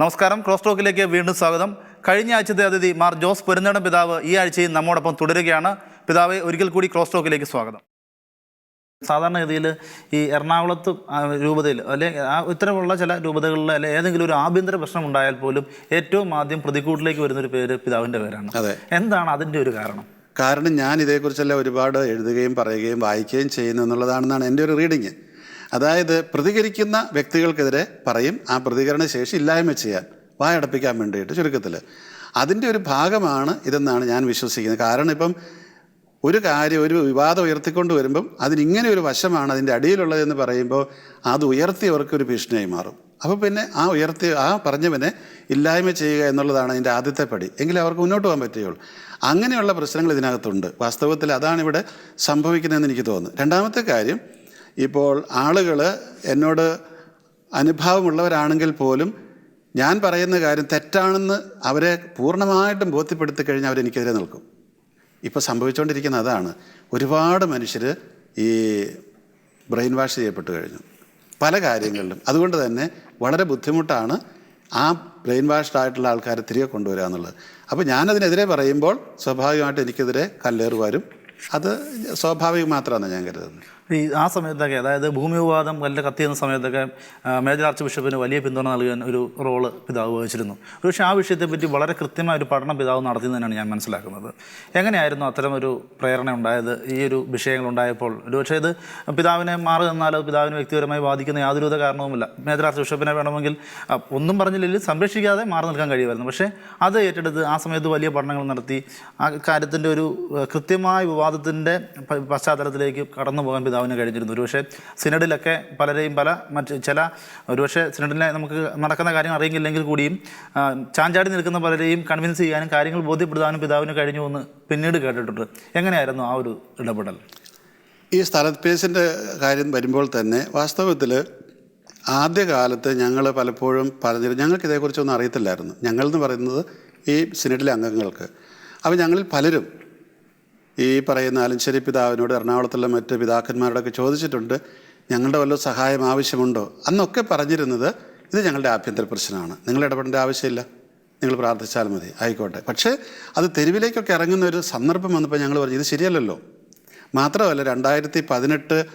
നമസ്കാരം. ക്രോസ് ടോക്കിലേക്ക് വീണ്ടും സ്വാഗതം. കഴിഞ്ഞ ആഴ്ചത്തെ അതിഥി മാർ ജോസ് പെരുന്നടം പിതാവ് ഈ ആഴ്ചയും നമ്മോടൊപ്പം തുടരുകയാണ്. പിതാവെ ഒരിക്കൽ കൂടി ക്രോസ് ടോക്കിലേക്ക് സ്വാഗതം. സാധാരണഗതിയിൽ ഈ എറണാകുളത്ത് രൂപതയിൽ അല്ലെ ആ ഇത്തരമുള്ള ചില രൂപതകളിൽ അല്ലെ ഏതെങ്കിലും ഒരു ആഭ്യന്തര പ്രശ്നം ഉണ്ടായാൽ പോലും ഏറ്റവും ആദ്യം പ്രതികൂട്ടിലേക്ക് വരുന്നൊരു പേര് പിതാവിന്റെ പേരാണ്. അതെ. എന്താണ് അതിന്റെ ഒരു കാരണം? കാരണം ഞാൻ ഇതേക്കുറിച്ചെല്ലാം ഒരുപാട് എഴുതുകയും പറയുകയും വായിക്കുകയും ചെയ്യുന്നു എന്നുള്ളതാണെന്നാണ് എന്റെ ഒരു റീഡിങ്. അതായത് പ്രതികരിക്കുന്ന വ്യക്തികൾക്കെതിരെ പറയും ആ പ്രതികരണ ശേഷി ഇല്ലായ്മ ചെയ്യാൻ വായടപ്പിക്കാൻ വേണ്ടിയിട്ട് ചുരുക്കത്തിൽ അതിന്റെ ഒരു ഭാഗമാണ് ഇതെന്നാണ് ഞാൻ വിശ്വസിക്കുന്നത്. കാരണം ഇപ്പം ഒരു കാര്യം ഒരു വിവാദം ഉയർത്തിക്കൊണ്ട് വരുമ്പം അതിനിങ്ങനെ ഒരു വശമാണ് അതിന്റെ അടിയിലുള്ളതെന്ന് പറയുമ്പോൾ അത് ഉയർത്തിയവർക്ക് ഒരു ഭീഷണിയായി മാറും. അപ്പോൾ പിന്നെ ആ ഉയർത്തി ആ പറഞ്ഞവനെ ഇല്ലായ്മ ചെയ്യുക എന്നുള്ളതാണ് അതിന്റെ ആദ്യത്തെ പടി. എങ്കിലും അവർക്ക് മുന്നോട്ട് പോകാൻ പറ്റുകയുള്ളൂ. അങ്ങനെയുള്ള പ്രശ്നങ്ങൾ ഇതിനകത്തുണ്ട്. വാസ്തവത്തിൽ അതാണ് ഇവിടെ സംഭവിക്കുന്നതെന്ന് എനിക്ക് തോന്നുന്നു. രണ്ടാമത്തെ കാര്യം ഇപ്പോൾ ആളുകൾ എന്നോട് അനുഭാവമുള്ളവരാണെങ്കിൽ പോലും ഞാൻ പറയുന്ന കാര്യം തെറ്റാണെന്ന് അവരെ പൂർണമായിട്ടും ബോധ്യപ്പെടുത്തി കഴിഞ്ഞാൽ അവരെനിക്കെതിരെ നിൽക്കും. ഇപ്പോൾ സംഭവിച്ചുകൊണ്ടിരിക്കുന്ന അതാണ്. ഒരുപാട് മനുഷ്യർ ഈ ബ്രെയിൻ വാഷ് ചെയ്യപ്പെട്ടു കഴിഞ്ഞു. പല കാര്യങ്ങളിലും. അതുകൊണ്ട് തന്നെ വളരെ ബുദ്ധിമുട്ടാണ് ആ ബ്രെയിൻ വാഷ്ഡ് ആയിട്ടുള്ള ആൾക്കാരെ തിരികെ കൊണ്ടുവരിക എന്നുള്ളത്. അപ്പോൾ ഞാനതിനെതിരെ പറയുമ്പോൾ സ്വാഭാവികമായിട്ട് എനിക്കെതിരെ കല്ലേറുവാനും അത് സ്വാഭാവികം മാത്രമാണ് ഞാൻ കരുതുന്നത്. ഈ ആ സമയത്തൊക്കെ അതായത് ഭൂമി വിവാദം വല്ല കത്തിയെന്ന സമയത്തൊക്കെ മേജർ ആർച്ച് ബിഷപ്പിന് വലിയ പിന്തുണ നൽകാൻ ഒരു റോൾ പിതാവ് വഹിച്ചിരുന്നു. പക്ഷേ ആ വിഷയത്തെപ്പറ്റി വളരെ കൃത്യമായ ഒരു പഠനം പിതാവ് നടത്തിയെന്നാണ് ഞാൻ മനസ്സിലാക്കുന്നത്. എങ്ങനെയായിരുന്നു അത്തരം ഒരു പ്രേരണ ഉണ്ടായത്? ഈ ഒരു വിഷയങ്ങൾ ഉണ്ടായപ്പോൾ ഒരു പക്ഷേ ഇത് പിതാവിനെ മാറി നിന്നാൽ അത് പിതാവിനെ വ്യക്തിപരമായി ബാധിക്കുന്ന യാതൊരുവിധ കാരണവുമില്ല. മേജർ ആർച്ച് ബിഷപ്പിനെ വേണമെങ്കിൽ ഒന്നും പറഞ്ഞില്ലെങ്കിൽ സംരക്ഷിക്കാതെ മാറി നിൽക്കാൻ കഴിയുമായിരുന്നു. പക്ഷേ അത് ഏറ്റെടുത്ത് ആ സമയത്ത് വലിയ പഠനങ്ങൾ നടത്തി ആ കാര്യത്തിന്റെ ഒരു കൃത്യമായ വിവാദത്തിന്റെ പശ്ചാത്തലത്തിലേക്ക് കടന്നു പോകാൻ പിതാവിന് കഴിഞ്ഞിരുന്നു. ഒരുപക്ഷെ സിനഡിലൊക്കെ പലരെയും പല മറ്റ് ചില ഒരുപക്ഷെ സിനഡിനെ നമുക്ക് നടക്കുന്ന കാര്യം അറിയില്ലെങ്കിൽ കൂടിയും ചാഞ്ചാടി നിൽക്കുന്ന പലരെയും കൺവിൻസ് ചെയ്യാനും കാര്യങ്ങൾ ബോധ്യപ്പെടുത്താനും പിതാവിന് കഴിഞ്ഞു എന്ന് പിന്നീട് കേട്ടിട്ടുണ്ട്. എങ്ങനെയായിരുന്നു ആ ഒരു ഇടപെടൽ? ഈ സ്ഥലപ്പേസിന്റെ കാര്യം വരുമ്പോൾ തന്നെ വാസ്തവത്തിൽ ആദ്യകാലത്ത് ഞങ്ങൾ പലപ്പോഴും പറഞ്ഞിരുന്നു ഞങ്ങൾക്ക് ഇതേക്കുറിച്ചൊന്നും അറിയത്തില്ലായിരുന്നു. ഞങ്ങളെന്ന് പറയുന്നത് ഈ സിനഡിലെ അംഗങ്ങൾക്ക്. അപ്പോൾ ഞങ്ങളിൽ പലരും ഈ പറയുന്ന അലഞ്ചേരി പിതാവിനോട് എറണാകുളത്തുള്ള മറ്റ് പിതാക്കന്മാരോടൊക്കെ ചോദിച്ചിട്ടുണ്ട് ഞങ്ങളുടെ വല്ല സഹായം ആവശ്യമുണ്ടോ? അന്നൊക്കെ പറഞ്ഞിരുന്നത് ഇത് ഞങ്ങളുടെ ആഭ്യന്തര പ്രശ്നമാണ്. നിങ്ങൾ ഇടപെടേണ്ട ആവശ്യമില്ല. നിങ്ങൾ പ്രാർത്ഥിച്ചാൽ മതി. ആയിക്കോട്ടെ. പക്ഷേ അത് തെരുവിലേക്കൊക്കെ ഇറങ്ങുന്ന ഒരു സന്ദർഭം വന്നപ്പോൾ ഞങ്ങൾ പറഞ്ഞു ഇത് ശരിയല്ലല്ലോ. മാത്രമല്ല രണ്ടായിരത്തി പതിനെട്ട്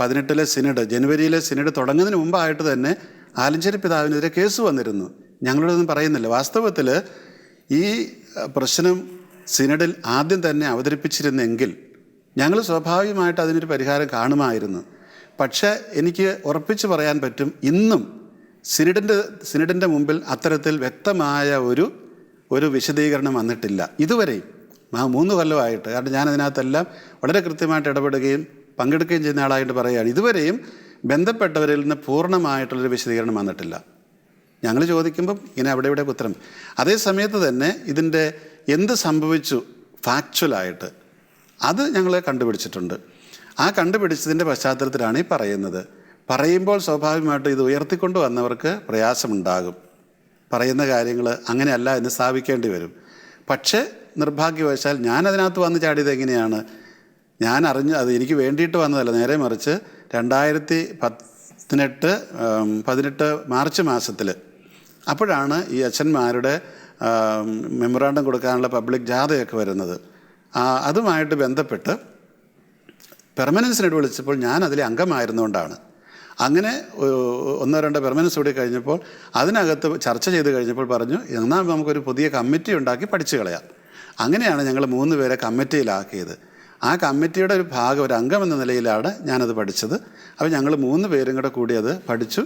പതിനെട്ടിലെ സിനഡ് ജനുവരിയിലെ സിനഡ് തുടങ്ങുന്നതിന് മുമ്പായിട്ട് തന്നെ ആലഞ്ചേരി പിതാവിനെതിരെ കേസ് വന്നിരുന്നു. ഞങ്ങളോടൊന്നും പറയുന്നില്ല. വാസ്തവത്തിൽ ഈ പ്രശ്നം സിനഡിൽ ആദ്യം തന്നെ അവതരിപ്പിച്ചിരുന്നെങ്കിൽ ഞങ്ങൾ സ്വാഭാവികമായിട്ട് അതിനൊരു പരിഹാരം കാണുമായിരുന്നു. പക്ഷേ എനിക്ക് ഉറപ്പിച്ച് പറയാൻ പറ്റും ഇന്നും സിനഡിന്റെ സിനഡിന്റെ മുമ്പിൽ അത്തരത്തിൽ വ്യക്തമായ ഒരു ഒരു വിശദീകരണം വന്നിട്ടില്ല. ഇതുവരെയും ആ മൂന്ന് കൊല്ലമായിട്ട് കാരണം ഞാനതിനകത്തെല്ലാം വളരെ കൃത്യമായിട്ട് ഇടപെടുകയും പങ്കെടുക്കുകയും ചെയ്യുന്ന ആളായിട്ട് പറയുകയാണ്. ഇതുവരെയും ബന്ധപ്പെട്ടവരിൽ നിന്ന് പൂർണമായിട്ടുള്ളൊരു വിശദീകരണം വന്നിട്ടില്ല. ഞങ്ങൾ ചോദിക്കുമ്പം ഇങ്ങനെ അവിടെ ഇവിടെ ഉത്തരം. അതേ സമയത്ത് തന്നെ ഇതിന്റെ എന്ത് സംഭവിച്ചു ഫാക്ച്വലായിട്ട് അത് ഞങ്ങൾ കണ്ടുപിടിച്ചിട്ടുണ്ട്. ആ കണ്ടുപിടിച്ചതിന്റെ പശ്ചാത്തലത്തിലാണ് ഈ പറയുന്നത്. പറയുമ്പോൾ സ്വാഭാവികമായിട്ട് ഇത് ഉയർത്തിക്കൊണ്ട് വന്നവർക്ക് പ്രയാസമുണ്ടാകും. പറയുന്ന കാര്യങ്ങൾ അങ്ങനെയല്ല എന്ന് സ്ഥാപിക്കേണ്ടി വരും. പക്ഷേ നിർഭാഗ്യവശാൽ ഞാൻ അതിനകത്ത് വന്ന് ചാടിയത് എങ്ങനെയാണ്? ഞാൻ അറിഞ്ഞു അത് എനിക്ക് വേണ്ടിയിട്ട് വന്നതല്ല. നേരെ മറിച്ച് രണ്ടായിരത്തി പതിനെട്ട് പതിനെട്ട് മാർച്ച് മാസത്തിൽ അപ്പോഴാണ് ഈ അച്ഛന്മാരുടെ മെമ്മറാണ്ടം കൊടുക്കാനുള്ള പബ്ലിക് ജാഥയൊക്കെ വരുന്നത്. അതുമായിട്ട് ബന്ധപ്പെട്ട് പെർമനൻസിനോട് വിളിച്ചപ്പോൾ ഞാൻ അതിലെ അംഗമായിരുന്നുകൊണ്ടാണ് അങ്ങനെ ഒന്നോ രണ്ടോ പെർമനൻസ് കൂടി കഴിഞ്ഞപ്പോൾ അതിനകത്ത് ചർച്ച ചെയ്ത് കഴിഞ്ഞപ്പോൾ പറഞ്ഞു എന്നാൽ നമുക്കൊരു പുതിയ കമ്മിറ്റി ഉണ്ടാക്കി പഠിച്ചു കളയാം. അങ്ങനെയാണ് ഞങ്ങൾ മൂന്ന് പേരെ കമ്മിറ്റിയിലാക്കിയത് ആ കമ്മിറ്റിയുടെ ഒരു ഭാഗം ഒരു അംഗം എന്ന നിലയിലാണ് ഞാനത് പഠിച്ചത്. അപ്പോൾ ഞങ്ങൾ മൂന്ന് പേരും കൂടെ കൂടി അത് പഠിച്ചു.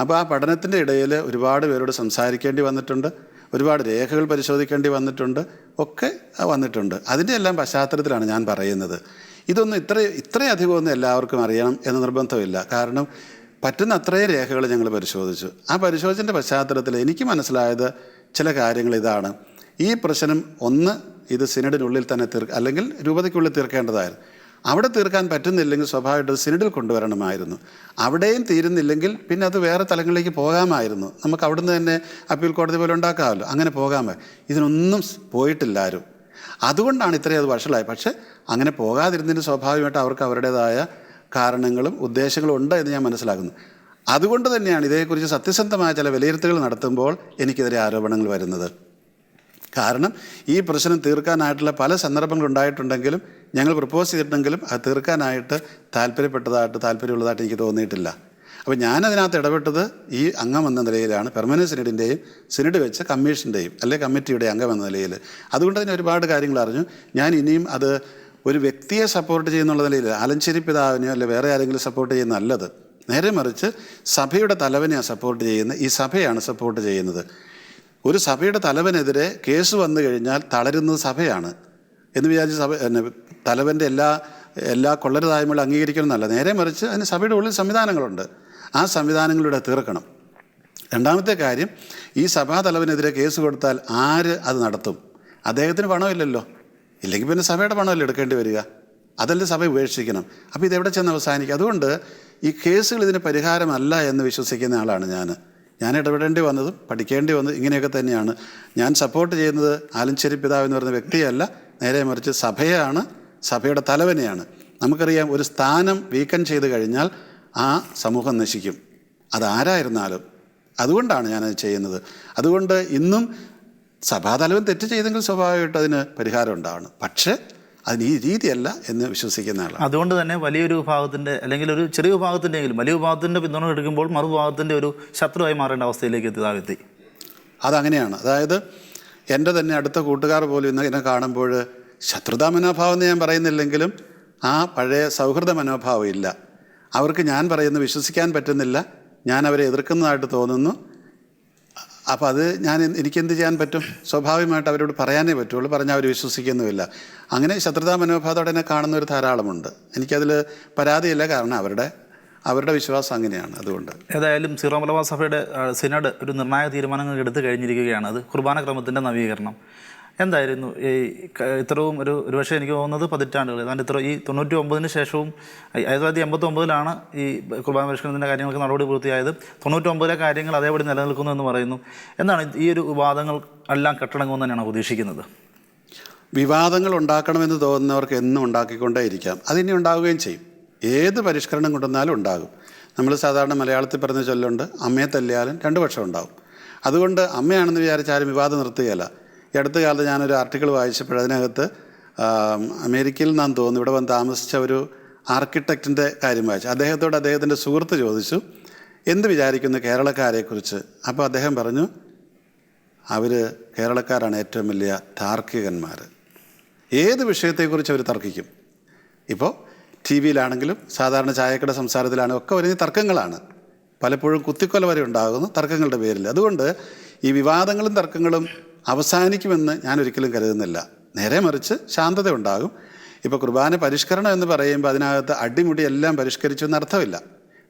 അപ്പോൾ ആ പഠനത്തിന്റെ ഇടയിൽ ഒരുപാട് പേരോട് സംസാരിക്കേണ്ടി വന്നിട്ടുണ്ട്. ഒരുപാട് രേഖകൾ പരിശോധിക്കേണ്ടി വന്നിട്ടുണ്ട്. ഒക്കെ വന്നിട്ടുണ്ട്. അതിന്റെ എല്ലാം പശ്ചാത്തലത്തിലാണ് ഞാൻ പറയുന്നത്. ഇതൊന്നും ഇത്ര ഇത്രയധികം ഒന്നും എല്ലാവർക്കും അറിയണം എന്ന് നിർബന്ധമില്ല. കാരണം പറ്റുന്ന അത്രയും രേഖകൾ ഞങ്ങൾ പരിശോധിച്ചു. ആ പരിശോധിച്ചതിന്റെ പശ്ചാത്തലത്തിൽ എനിക്ക് മനസ്സിലായത് ചില കാര്യങ്ങൾ ഇതാണ്. ഈ പ്രശ്നം ഒന്ന് ഇത് സിനഡിനുള്ളിൽ തന്നെ തീർ അല്ലെങ്കിൽ രൂപതയ്ക്കുള്ളിൽ തീർക്കേണ്ടതായിരുന്നു. അവിടെ തീർക്കാൻ പറ്റുന്നില്ലെങ്കിൽ സ്വാഭാവികമായിട്ട് സിനഡിൽ കൊണ്ടുവരണമായിരുന്നു. അവിടെയും തീരുന്നില്ലെങ്കിൽ പിന്നെ അത് വേറെ തലങ്ങളിലേക്ക് പോകാമായിരുന്നു. നമുക്ക് അവിടുന്ന് തന്നെ അപ്പീൽ കോടതി പോലെ ഉണ്ടാക്കാമല്ലോ. അങ്ങനെ പോകാൻ ഇതിനൊന്നും പോയിട്ടില്ലാരും അതുകൊണ്ടാണ് ഇത്രയും അത് വഷളായത്. പക്ഷേ അങ്ങനെ പോകാതിരുന്നതിന് സ്വാഭാവികമായിട്ട് അവർക്ക് അവരുടേതായ കാരണങ്ങളും ഉദ്ദേശങ്ങളും ഉണ്ട് എന്ന് ഞാൻ മനസ്സിലാക്കുന്നു. അതുകൊണ്ട് തന്നെയാണ് ഇതേക്കുറിച്ച് സത്യസന്ധമായ ചില വിലയിരുത്തലുകൾ നടത്തുമ്പോൾ എനിക്കെതിരെ ആരോപണങ്ങൾ വരുന്നത്. കാരണം ഈ പ്രശ്നം തീർക്കാനായിട്ടുള്ള പല സന്ദർഭങ്ങൾ ഉണ്ടായിട്ടുണ്ടെങ്കിലും ഞങ്ങൾ പ്രപ്പോസ് ചെയ്തിട്ടുണ്ടെങ്കിലും അത് തീർക്കാനായിട്ട് താല്പര്യപ്പെട്ടതായിട്ട് താല്പര്യമുള്ളതായിട്ട് എനിക്ക് തോന്നിയിട്ടില്ല. അപ്പോൾ ഞാനതിനകത്ത് ഇടപെട്ടത് ഈ അംഗം എന്ന നിലയിലാണ് പെർമനന്റ് സിനഡിന്റെയും സിനഡ് വെച്ച കമ്മീഷന്റെയും അല്ലെ കമ്മിറ്റിയുടെ അംഗം എന്ന നിലയിൽ അതുകൊണ്ട് തന്നെ ഒരുപാട് കാര്യങ്ങൾ അറിഞ്ഞു. ഞാൻ ഇനിയും അത് ഒരു വ്യക്തിയെ സപ്പോർട്ട് ചെയ്യുന്നുള്ള നിലയിൽ ആലഞ്ചേരി പിതാവിനെയോ അല്ലെ വേറെ ആരെങ്കിലും സപ്പോർട്ട് ചെയ്യുന്ന നല്ലത്. നേരെ മറിച്ച് സഭയുടെ തലവനെയാണ് സപ്പോർട്ട് ചെയ്യുന്നത് ഈ സഭയാണ് സപ്പോർട്ട് ചെയ്യുന്നത്. ഒരു സഭയുടെ തലവനെതിരെ കേസ് വന്നു കഴിഞ്ഞാൽ തളരുന്നത് സഭയാണ് എന്ന് വിചാരിച്ച് സഭ തലവന്റെ എല്ലാ എല്ലാ കൊള്ളരുതായ്മകളും അംഗീകരിക്കണമെന്നല്ല നേരെ മറിച്ച് അതിന് സഭയുടെ ഉള്ളിൽ സംവിധാനങ്ങളുണ്ട്. ആ സംവിധാനങ്ങളിലൂടെ തീർക്കണം. രണ്ടാമത്തെ കാര്യം ഈ സഭാ തലവനെതിരെ കേസ് കൊടുത്താൽ ആര് അത് നടത്തും? അദ്ദേഹത്തിന് പണമില്ലല്ലോ. ഇല്ലെങ്കിൽ പിന്നെ സഭയുടെ പണമല്ലേ എടുക്കേണ്ടി വരിക? അതല്ലേ സഭ ഉപേക്ഷിക്കണം? അപ്പോൾ ഇതെവിടെ ചെന്ന് അവസാനിക്കും? അതുകൊണ്ട് ഈ കേസുകൾ ഇതിന് പരിഹാരമല്ല എന്ന് വിശ്വസിക്കുന്ന ആളാണ് ഞാൻ ഞാൻ ഇടപെടേണ്ടി വന്നതും പഠിക്കേണ്ടി വന്നതും ഇങ്ങനെയൊക്കെ തന്നെയാണ്. ഞാൻ സപ്പോർട്ട് ചെയ്യുന്നത് ആലഞ്ചേരി പിതാവ് എന്ന് പറയുന്ന വ്യക്തിയല്ല നേരെ മറിച്ച് സഭയാണ് സഭയുടെ തലവനെയാണ്. നമുക്കറിയാം ഒരു സ്ഥാനം വീക്കം ചെയ്ത് കഴിഞ്ഞാൽ ആ സമൂഹം നശിക്കും. അതാരായിരുന്നാലും. അതുകൊണ്ടാണ് ഞാനത് ചെയ്യുന്നത്. അതുകൊണ്ട് ഇന്നും സഭാതലവൻ തെറ്റ് ചെയ്തെങ്കിൽ സ്വാഭാവികമായിട്ട് അതിന് പരിഹാരം ഉണ്ടാവണം. പക്ഷേ അതിന് ഈ രീതിയല്ല എന്ന് വിശ്വസിക്കുന്ന ആളാണ്. അതുകൊണ്ട് തന്നെ വലിയൊരു വിഭാഗത്തിന്റെ അല്ലെങ്കിൽ ഒരു ചെറിയ വിഭാഗത്തിന്റെയെങ്കിലും വലിയ വിഭാഗത്തിന്റെ പിന്തുണ എടുക്കുമ്പോൾ മറുവിഭാഗത്തിന്റെ ഒരു ശത്രുവായി മാറേണ്ട അവസ്ഥയിലേക്ക് എത്തിയതാവെത്തി അതങ്ങനെയാണ്. അതായത് എന്റെ തന്നെ അടുത്ത കൂട്ടുകാർ പോലും ഇന്ന് എന്നെ കാണുമ്പോൾ ശത്രുതാ മനോഭാവം എന്ന് ഞാൻ പറയുന്നില്ലെങ്കിലും ആ പഴയ സൗഹൃദ മനോഭാവം ഇല്ല. അവർക്ക് ഞാൻ പറയുന്നത് വിശ്വസിക്കാൻ പറ്റുന്നില്ല. ഞാൻ അവരെ എതിർക്കുന്നതായിട്ട് തോന്നുന്നു. അപ്പോൾ അത് ഞാൻ എനിക്കെന്ത് ചെയ്യാൻ പറ്റും? സ്വാഭാവികമായിട്ട് അവരോട് പറയാനേ പറ്റുള്ളൂ. പറഞ്ഞാൽ അവർ വിശ്വസിക്കുന്നുമില്ല. അങ്ങനെ ശത്രുതാ മനോഭാവത്തോടെ എന്നെ കാണുന്ന ഒരു ധാരാളമുണ്ട്. എനിക്കതിൽ പരാതിയില്ല. കാരണം അവരുടെ അവരുടെ വിശ്വാസം അങ്ങനെയാണ് അതുകൊണ്ട്. ഏതായാലും സീറോ മലബാർ സഭയുടെ സിനഡ് ഒരു നിർണായക തീരുമാനങ്ങൾ എടുത്തു കഴിഞ്ഞിരിക്കുകയാണ്. അത് കുർബാന ക്രമത്തിന്റെ നവീകരണം. എന്തായിരുന്നു? ഈ ഇത്രയും ഒരു ഒരുപക്ഷെ എനിക്ക് തോന്നുന്നത് പതിറ്റാണ്ടുകൾ. ഏതാണ്ട് ഇത്ര ഈ തൊണ്ണൂറ്റി ഒമ്പതിന് ശേഷവും ആയിരത്തി തൊള്ളായിരത്തി എൺപത്തി ഒമ്പതിലാണ് ഈ കുർബാന പരിഷ്കരണത്തിന്റെ കാര്യങ്ങൾക്ക് നടപടി പൂർത്തിയായത്. തൊണ്ണൂറ്റി ഒമ്പതിലെ കാര്യങ്ങൾ അതേപടി നിലനിൽക്കുന്നു എന്ന് പറയുന്നു. എന്താണ് ഈ ഒരു വാദങ്ങൾ എല്ലാം കെട്ടടങ്ങുമെന്ന് തന്നെയാണ് പ്രതീക്ഷിക്കുന്നത് വിവാദങ്ങൾ ഉണ്ടാക്കണമെന്ന് തോന്നുന്നവർക്ക് എന്നും ഉണ്ടാക്കിക്കൊണ്ടേയിരിക്കാം. അതിനി ഉണ്ടാവുകയും ചെയ്യും. ഏത് പരിഷ്കരണം കൊണ്ടുവന്നാലും ഉണ്ടാകും. നമ്മൾ സാധാരണ മലയാളത്തിൽ പറഞ്ഞ ചൊല്ലുണ്ട് അമ്മയെ തല്ലിയാലും രണ്ട് പക്ഷം ഉണ്ടാവും. അതുകൊണ്ട് അമ്മയാണെന്ന് വിചാരിച്ചാലും വിവാദം നിർത്തുകയല്ല. ഈ അടുത്ത കാലത്ത് ഞാനൊരു ആർട്ടിക്കിൾ വായിച്ചപ്പോൾ അതിനകത്ത് അമേരിക്കയിൽ നിന്നാണ് തോന്നുന്നു ഇവിടെ വന്ന് താമസിച്ച ഒരു ആർക്കിടെക്റ്റിന്റെ കാര്യം വായിച്ചു. അദ്ദേഹത്തോട് അദ്ദേഹത്തിന്റെ സുഹൃത്ത് ചോദിച്ചു എന്ത് വിചാരിക്കുന്നു കേരളക്കാരെക്കുറിച്ച്? അപ്പോൾ അദ്ദേഹം പറഞ്ഞു അവർ കേരളക്കാരാണ് ഏറ്റവും വലിയ താർക്കികന്മാർ ഏത് വിഷയത്തെക്കുറിച്ച് അവർ തർക്കിക്കും? ഇപ്പോൾ ടി വിയിലാണെങ്കിലും സാധാരണ ചായക്കട സംസാരത്തിലാണെങ്കിലും ഒക്കെ വരുന്ന തർക്കങ്ങളാണ്. പലപ്പോഴും കുത്തിക്കൊല വരെ ഉണ്ടാകുന്നു തർക്കങ്ങളുടെ പേരിൽ. അതുകൊണ്ട് ഈ വിവാദങ്ങളും തർക്കങ്ങളും അവസാനിക്കുമെന്ന് ഞാൻ ഒരിക്കലും കരുതുന്നില്ല. നേരെ മറിച്ച് ശാന്തത ഉണ്ടാകും ഇപ്പോൾ കുർബാന പരിഷ്കരണം എന്ന് പറയുമ്പോൾ അതിനകത്ത് അടിമുടി എല്ലാം പരിഷ്കരിച്ചു എന്നർത്ഥമില്ല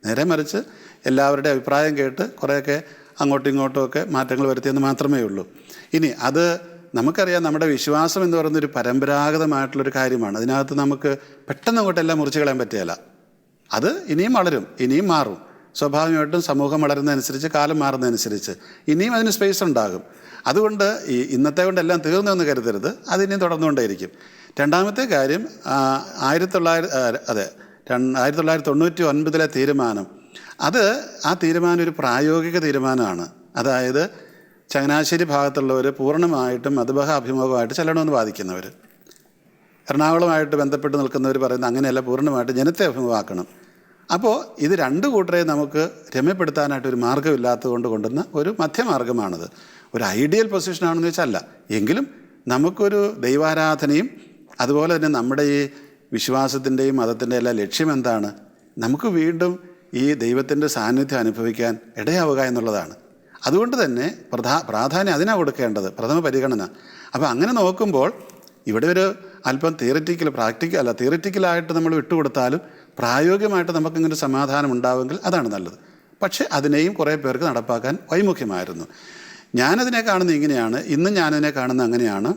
നേരെ മറിച്ച് എല്ലാവരുടെ അഭിപ്രായം കേട്ട് കുറേയൊക്കെ അങ്ങോട്ടും ഇങ്ങോട്ടുമൊക്കെ മാറ്റങ്ങൾ വരുത്തിയെന്ന് മാത്രമേ ഉള്ളൂ. ഇനി അത് നമുക്കറിയാം നമ്മുടെ വിശ്വാസം എന്ന് പറയുന്നൊരു പരമ്പരാഗതമായിട്ടുള്ളൊരു കാര്യമാണ്. അതിനകത്ത് നമുക്ക് പെട്ടെന്ന് അങ്ങോട്ടെല്ലാം മുറിച്ച് കളയാൻ പറ്റുകയില്ല. അത് ഇനിയും വളരും ഇനിയും മാറും. സ്വാഭാവികമായിട്ടും സമൂഹം വളരുന്നതനുസരിച്ച് കാലം മാറുന്നതനുസരിച്ച് ഇനിയും അതിന് സ്പേസ് ഉണ്ടാകും. അതുകൊണ്ട് ഈ ഇന്നത്തെ കൊണ്ടെല്ലാം തീർന്നു എന്ന് കരുതരുത്. അതിനെയും തുടർന്നുകൊണ്ടേയിരിക്കും. രണ്ടാമത്തെ കാര്യം ആയിരത്തി തൊള്ളായിരത്തി അതെ ആയിരത്തി തൊള്ളായിരത്തി തൊണ്ണൂറ്റി ഒൻപതിലെ തീരുമാനം. അത് ആ തീരുമാനം ഒരു പ്രായോഗിക തീരുമാനമാണ്. അതായത് ചങ്ങനാശ്ശേരി ഭാഗത്തുള്ളവർ പൂർണമായിട്ടും മതബഹ അഭിമുഖമായിട്ട് ചെല്ലണമെന്ന് വാദിക്കുന്നവർ എറണാകുളമായിട്ട് ബന്ധപ്പെട്ട് നിൽക്കുന്നവർ പറയുന്നത് അങ്ങനെയല്ല പൂർണമായിട്ട് ജനത്തെ അഭിമുഖമാക്കണം. അപ്പോൾ ഇത് രണ്ട് കൂട്ടരെയും നമുക്ക് രമ്യപ്പെടുത്താനായിട്ട് ഒരു മാർഗമില്ലാത്തത് കൊണ്ട് കൊണ്ടുവന്ന ഒരു മധ്യമാർഗമാണത്. ഒരു ഐഡിയൽ പൊസിഷനാണെന്ന് വെച്ചല്ല. എങ്കിലും നമുക്കൊരു ദൈവാരാധനയും അതുപോലെ തന്നെ നമ്മുടെ ഈ വിശ്വാസത്തിന്റെയും മതത്തിന്റെ എല്ലാം ലക്ഷ്യം എന്താണ്? നമുക്ക് വീണ്ടും ഈ ദൈവത്തിന്റെ സാന്നിധ്യം അനുഭവിക്കാൻ ഇടയാവുക എന്നുള്ളതാണ്. അതുകൊണ്ട് തന്നെ പ്രധാ പ്രാധാന്യം അതിനാണ് കൊടുക്കേണ്ടത്. പ്രഥമ പരിഗണന. അപ്പോൾ അങ്ങനെ നോക്കുമ്പോൾ ഇവിടെ ഒരു അല്പം തിയററ്റിക്കൽ പ്രാക്ടിക്കൽ അല്ല തിയററ്റിക്കലായിട്ട് നമ്മൾ വിട്ടുകൊടുത്താലും പ്രായോഗികമായിട്ട് നമുക്കിങ്ങനെ സമാധാനം ഉണ്ടാവുമെങ്കിൽ അതാണ് നല്ലത്. പക്ഷേ അതിനെയും കുറേ പേർക്ക് നടപ്പാക്കാൻ വൈമുഖ്യമായിരുന്നു. ഞാനതിനെ കാണുന്നത് ഇങ്ങനെയാണ്. ഇന്ന് ഞാനതിനെ കാണുന്നത് അങ്ങനെയാണ്.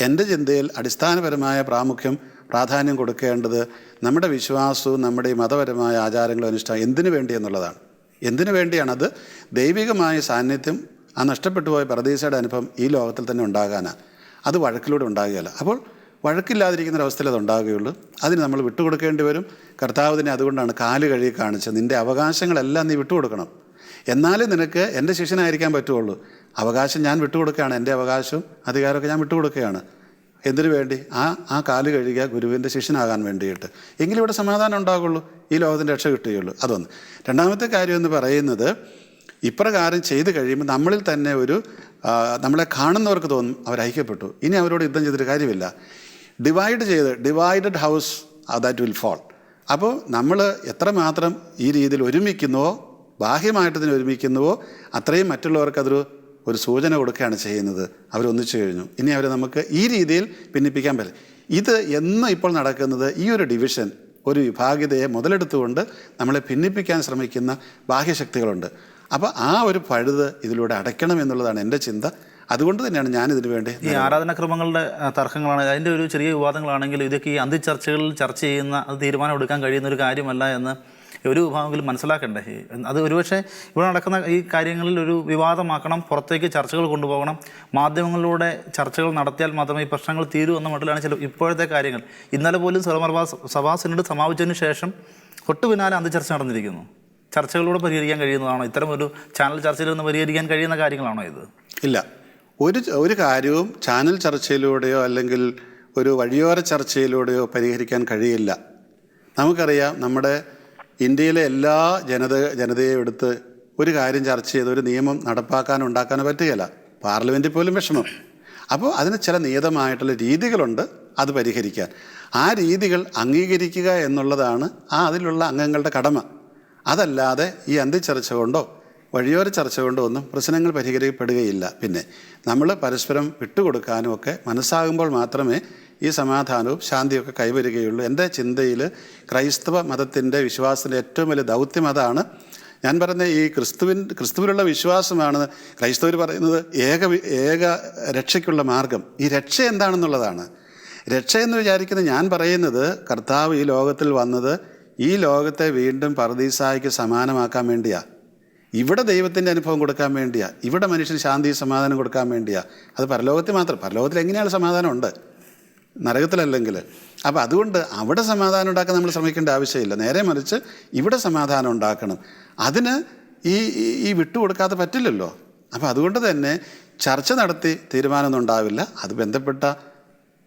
എന്റെ ചിന്തയിൽ അടിസ്ഥാനപരമായ പ്രാമുഖ്യം പ്രാധാന്യം കൊടുക്കേണ്ടത് നമ്മുടെ വിശ്വാസവും നമ്മുടെ മതപരമായ ആചാരങ്ങളും അനുഷ്ഠാനം എന്തിനു വേണ്ടി എന്നുള്ളതാണ്. എന്തിനു വേണ്ടിയാണത് ദൈവികമായ സാന്നിധ്യം ആ നഷ്ടപ്പെട്ടു പോയ പരദീസയുടെ അനുഭവം ഈ ലോകത്തിൽ തന്നെ ഉണ്ടാകാനാണ്. അത് വഴക്കിലൂടെ ഉണ്ടാകുകയല്ല. അപ്പോൾ വഴക്കില്ലാതിരിക്കുന്ന ഒരവസ്ഥയിൽ അത് ഉണ്ടാകുകയുള്ളൂ അതിന് നമ്മൾ വിട്ടുകൊടുക്കേണ്ടി വരും. കർത്താവിനെ അതുകൊണ്ടാണ് കാൽ കഴുകി കാണിച്ചത്. നിന്റെ അവകാശങ്ങളെല്ലാം നീ വിട്ടുകൊടുക്കണം. എന്നാലേ നിനക്ക് എന്റെ ശിഷ്യനായിരിക്കാൻ പറ്റുള്ളൂ അവകാശം ഞാൻ വിട്ടുകൊടുക്കുകയാണ്. എന്റെ അവകാശവും അധികാരമൊക്കെ ഞാൻ വിട്ടുകൊടുക്കുകയാണ്. എന്തിനു വേണ്ടി? ആ ആ കാൽ കഴുകിയ ഗുരുവിന്റെ ശിഷ്യനാകാൻ വേണ്ടിയിട്ട്. എങ്കിലും ഇവിടെ സമാധാനം ഉണ്ടാകുള്ളൂ. ഈ ലോകത്തിന്റെ രക്ഷ കിട്ടുകയുള്ളൂ. അതൊന്ന്. രണ്ടാമത്തെ കാര്യം എന്ന് പറയുന്നത് ഇപ്രകാരം ചെയ്തു കഴിയുമ്പോൾ നമ്മളിൽ തന്നെ ഒരു നമ്മളെ കാണുന്നവർക്ക് തോന്നും അവർ ഐക്യപ്പെട്ടു. ഇനി അവരോട് യുദ്ധം ചെയ്തിട്ട് കാര്യമില്ല. ഡിവൈഡ് ചെയ്ത് divided house that will fall അപ്പോൾ നമ്മൾ എത്രമാത്രം ഈ രീതിയിൽ ഒരുമിക്കുന്നുവോ ബാഹ്യമായിട്ട് ഇതിനെ ഒരുമിക്കുന്നുവോ അത്രയും മറ്റുള്ളവർക്ക് അതൊരു ഒരു സൂചന കൊടുക്കുകയാണ് ചെയ്യുന്നത്. അവരൊന്നിച്ചു കഴിഞ്ഞു. ഇനി അവരെ നമുക്ക് ഈ രീതിയിൽ ഭിന്നിപ്പിക്കാൻ പറ്റില്ല. ഇത് എന്ന് ഇപ്പോൾ നടക്കുന്നത് ഈ ഒരു ഡിവിഷൻ ഒരു വിഭാഗ്യതയെ മുതലെടുത്തുകൊണ്ട് നമ്മളെ ഭിന്നിപ്പിക്കാൻ ശ്രമിക്കുന്ന ബാഹ്യശക്തികളുണ്ട്. അപ്പോൾ ആ ഒരു പഴുത് ഇതിലൂടെ അടയ്ക്കണം എന്നുള്ളതാണ് എന്റെ ചിന്ത. അതുകൊണ്ട് തന്നെയാണ് ഞാൻ ഇതിന് വേണ്ടി ഈ ആരാധനാക്രമങ്ങളുടെ തർക്കങ്ങളാണ്. അതിന്റെ ഒരു ചെറിയ വിവാദങ്ങളാണെങ്കിൽ ഇതൊക്കെ ഈ അന്തിച്ചർച്ചകളിൽ ചർച്ച ചെയ്യുന്ന അത് തീരുമാനം എടുക്കാൻ കഴിയുന്ന ഒരു കാര്യമല്ല എന്ന് ഒരു വിഭാഗമെങ്കിലും മനസ്സിലാക്കണ്ടേ? അത് ഒരുപക്ഷെ ഇവിടെ നടക്കുന്ന ഈ കാര്യങ്ങളിൽ ഒരു വിവാദമാക്കണം പുറത്തേക്ക് ചർച്ചകൾ കൊണ്ടുപോകണം മാധ്യമങ്ങളിലൂടെ ചർച്ചകൾ നടത്തിയാൽ മാത്രമേ ഈ പ്രശ്നങ്ങൾ തീരൂ എന്ന മട്ടിലാണ് ചില ഇപ്പോഴത്തെ കാര്യങ്ങൾ. ഇന്നലെ പോലും സഭാ സിനഡ് സമാപിച്ചതിന് ശേഷം തൊട്ടു പിന്നാലെ അന്ത്യചർച്ച നടന്നിരിക്കുന്നു. ചർച്ചകളിലൂടെ പരിഹരിക്കാൻ കഴിയുന്നതാണോ? ഇത്തരം ഒരു ചാനൽ ചർച്ചയിൽ നിന്ന് പരിഹരിക്കാൻ കഴിയുന്ന കാര്യങ്ങളാണോ ഇത്? ഇല്ല. ഒരു ഒരു കാര്യവും ചാനൽ ചർച്ചയിലൂടെയോ അല്ലെങ്കിൽ ഒരു വഴിയോര ചർച്ചയിലൂടെയോ പരിഹരിക്കാൻ കഴിയില്ല. നമുക്കറിയാം നമ്മുടെ ഇന്ത്യയിലെ എല്ലാ ജനത ജനതയെ എടുത്ത് ഒരു കാര്യം ചർച്ച ചെയ്ത് ഒരു നിയമം നടപ്പാക്കാനോ ഉണ്ടാക്കാനോ പറ്റുകയില്ല. പാർലമെന്റിൽ പോലും വിഷമം. അപ്പോൾ അതിന് ചില നിയതമായിട്ടുള്ള രീതികളുണ്ട് അത് പരിഹരിക്കാൻ. ആ രീതികൾ അംഗീകരിക്കുക എന്നുള്ളതാണ് ആ അതിലുള്ള അംഗങ്ങളുടെ കടമ. അതല്ലാതെ ഈ അന്തിച്ചർച്ച കൊണ്ടോ വഴിയോര ചർച്ച കൊണ്ടൊന്നും പ്രശ്നങ്ങൾ പരിഹരിക്കപ്പെടുകയില്ല. പിന്നെ നമ്മൾ പരസ്പരം വിട്ടുകൊടുക്കാനും ഒക്കെ മനസ്സാകുമ്പോൾ മാത്രമേ ഈ സമാധാനവും ശാന്തിയൊക്കെ കൈവരികയുള്ളൂ. എന്റെ ചിന്തയിൽ ക്രൈസ്തവ മതത്തിന്റെ വിശ്വാസത്തിന്റെ ഏറ്റവും വലിയ ദൗത്യം അതാണ്. ഞാൻ പറഞ്ഞ ഈ ക്രിസ്തുവിൻ ക്രിസ്തുവിലുള്ള വിശ്വാസമാണ് ക്രൈസ്തവർ പറയുന്നത് ഏക ഏക രക്ഷയ്ക്കുള്ള മാർഗം. ഈ രക്ഷ എന്താണെന്നുള്ളതാണ്. രക്ഷ എന്ന് വിചാരിക്കുന്നത് ഞാൻ പറയുന്നത് കർത്താവ് ഈ ലോകത്തിൽ വന്നത് ഈ ലോകത്തെ വീണ്ടും പറദീസായിക്ക് സമാനമാക്കാൻ വേണ്ടിയാ. ഇവിടെ ദൈവത്തിന്റെ അനുഭവം കൊടുക്കാൻ വേണ്ടിയാ. ഇവിടെ മനുഷ്യന് ശാന്തി സമാധാനം കൊടുക്കാൻ വേണ്ടിയാ. അത് പരലോകത്തിൽ മാത്രം. പരലോകത്തിൽ എങ്ങനെയാണ് സമാധാനം ഉണ്ട് നരകത്തിലല്ലെങ്കിൽ. അപ്പോൾ അതുകൊണ്ട് അവിടെ സമാധാനം ഉണ്ടാക്കാൻ നമ്മൾ ശ്രമിക്കേണ്ട ആവശ്യമില്ല. നേരെ മറിച്ച് ഇവിടെ സമാധാനം ഉണ്ടാക്കണം. അതിന് ഈ ഈ- വിട്ടുകൊടുക്കാതെ പറ്റില്ലല്ലോ. അപ്പോൾ അതുകൊണ്ട് തന്നെ ചർച്ച നടത്തി തീരുമാനമൊന്നും ഉണ്ടാവില്ല. അത് ബന്ധപ്പെട്ട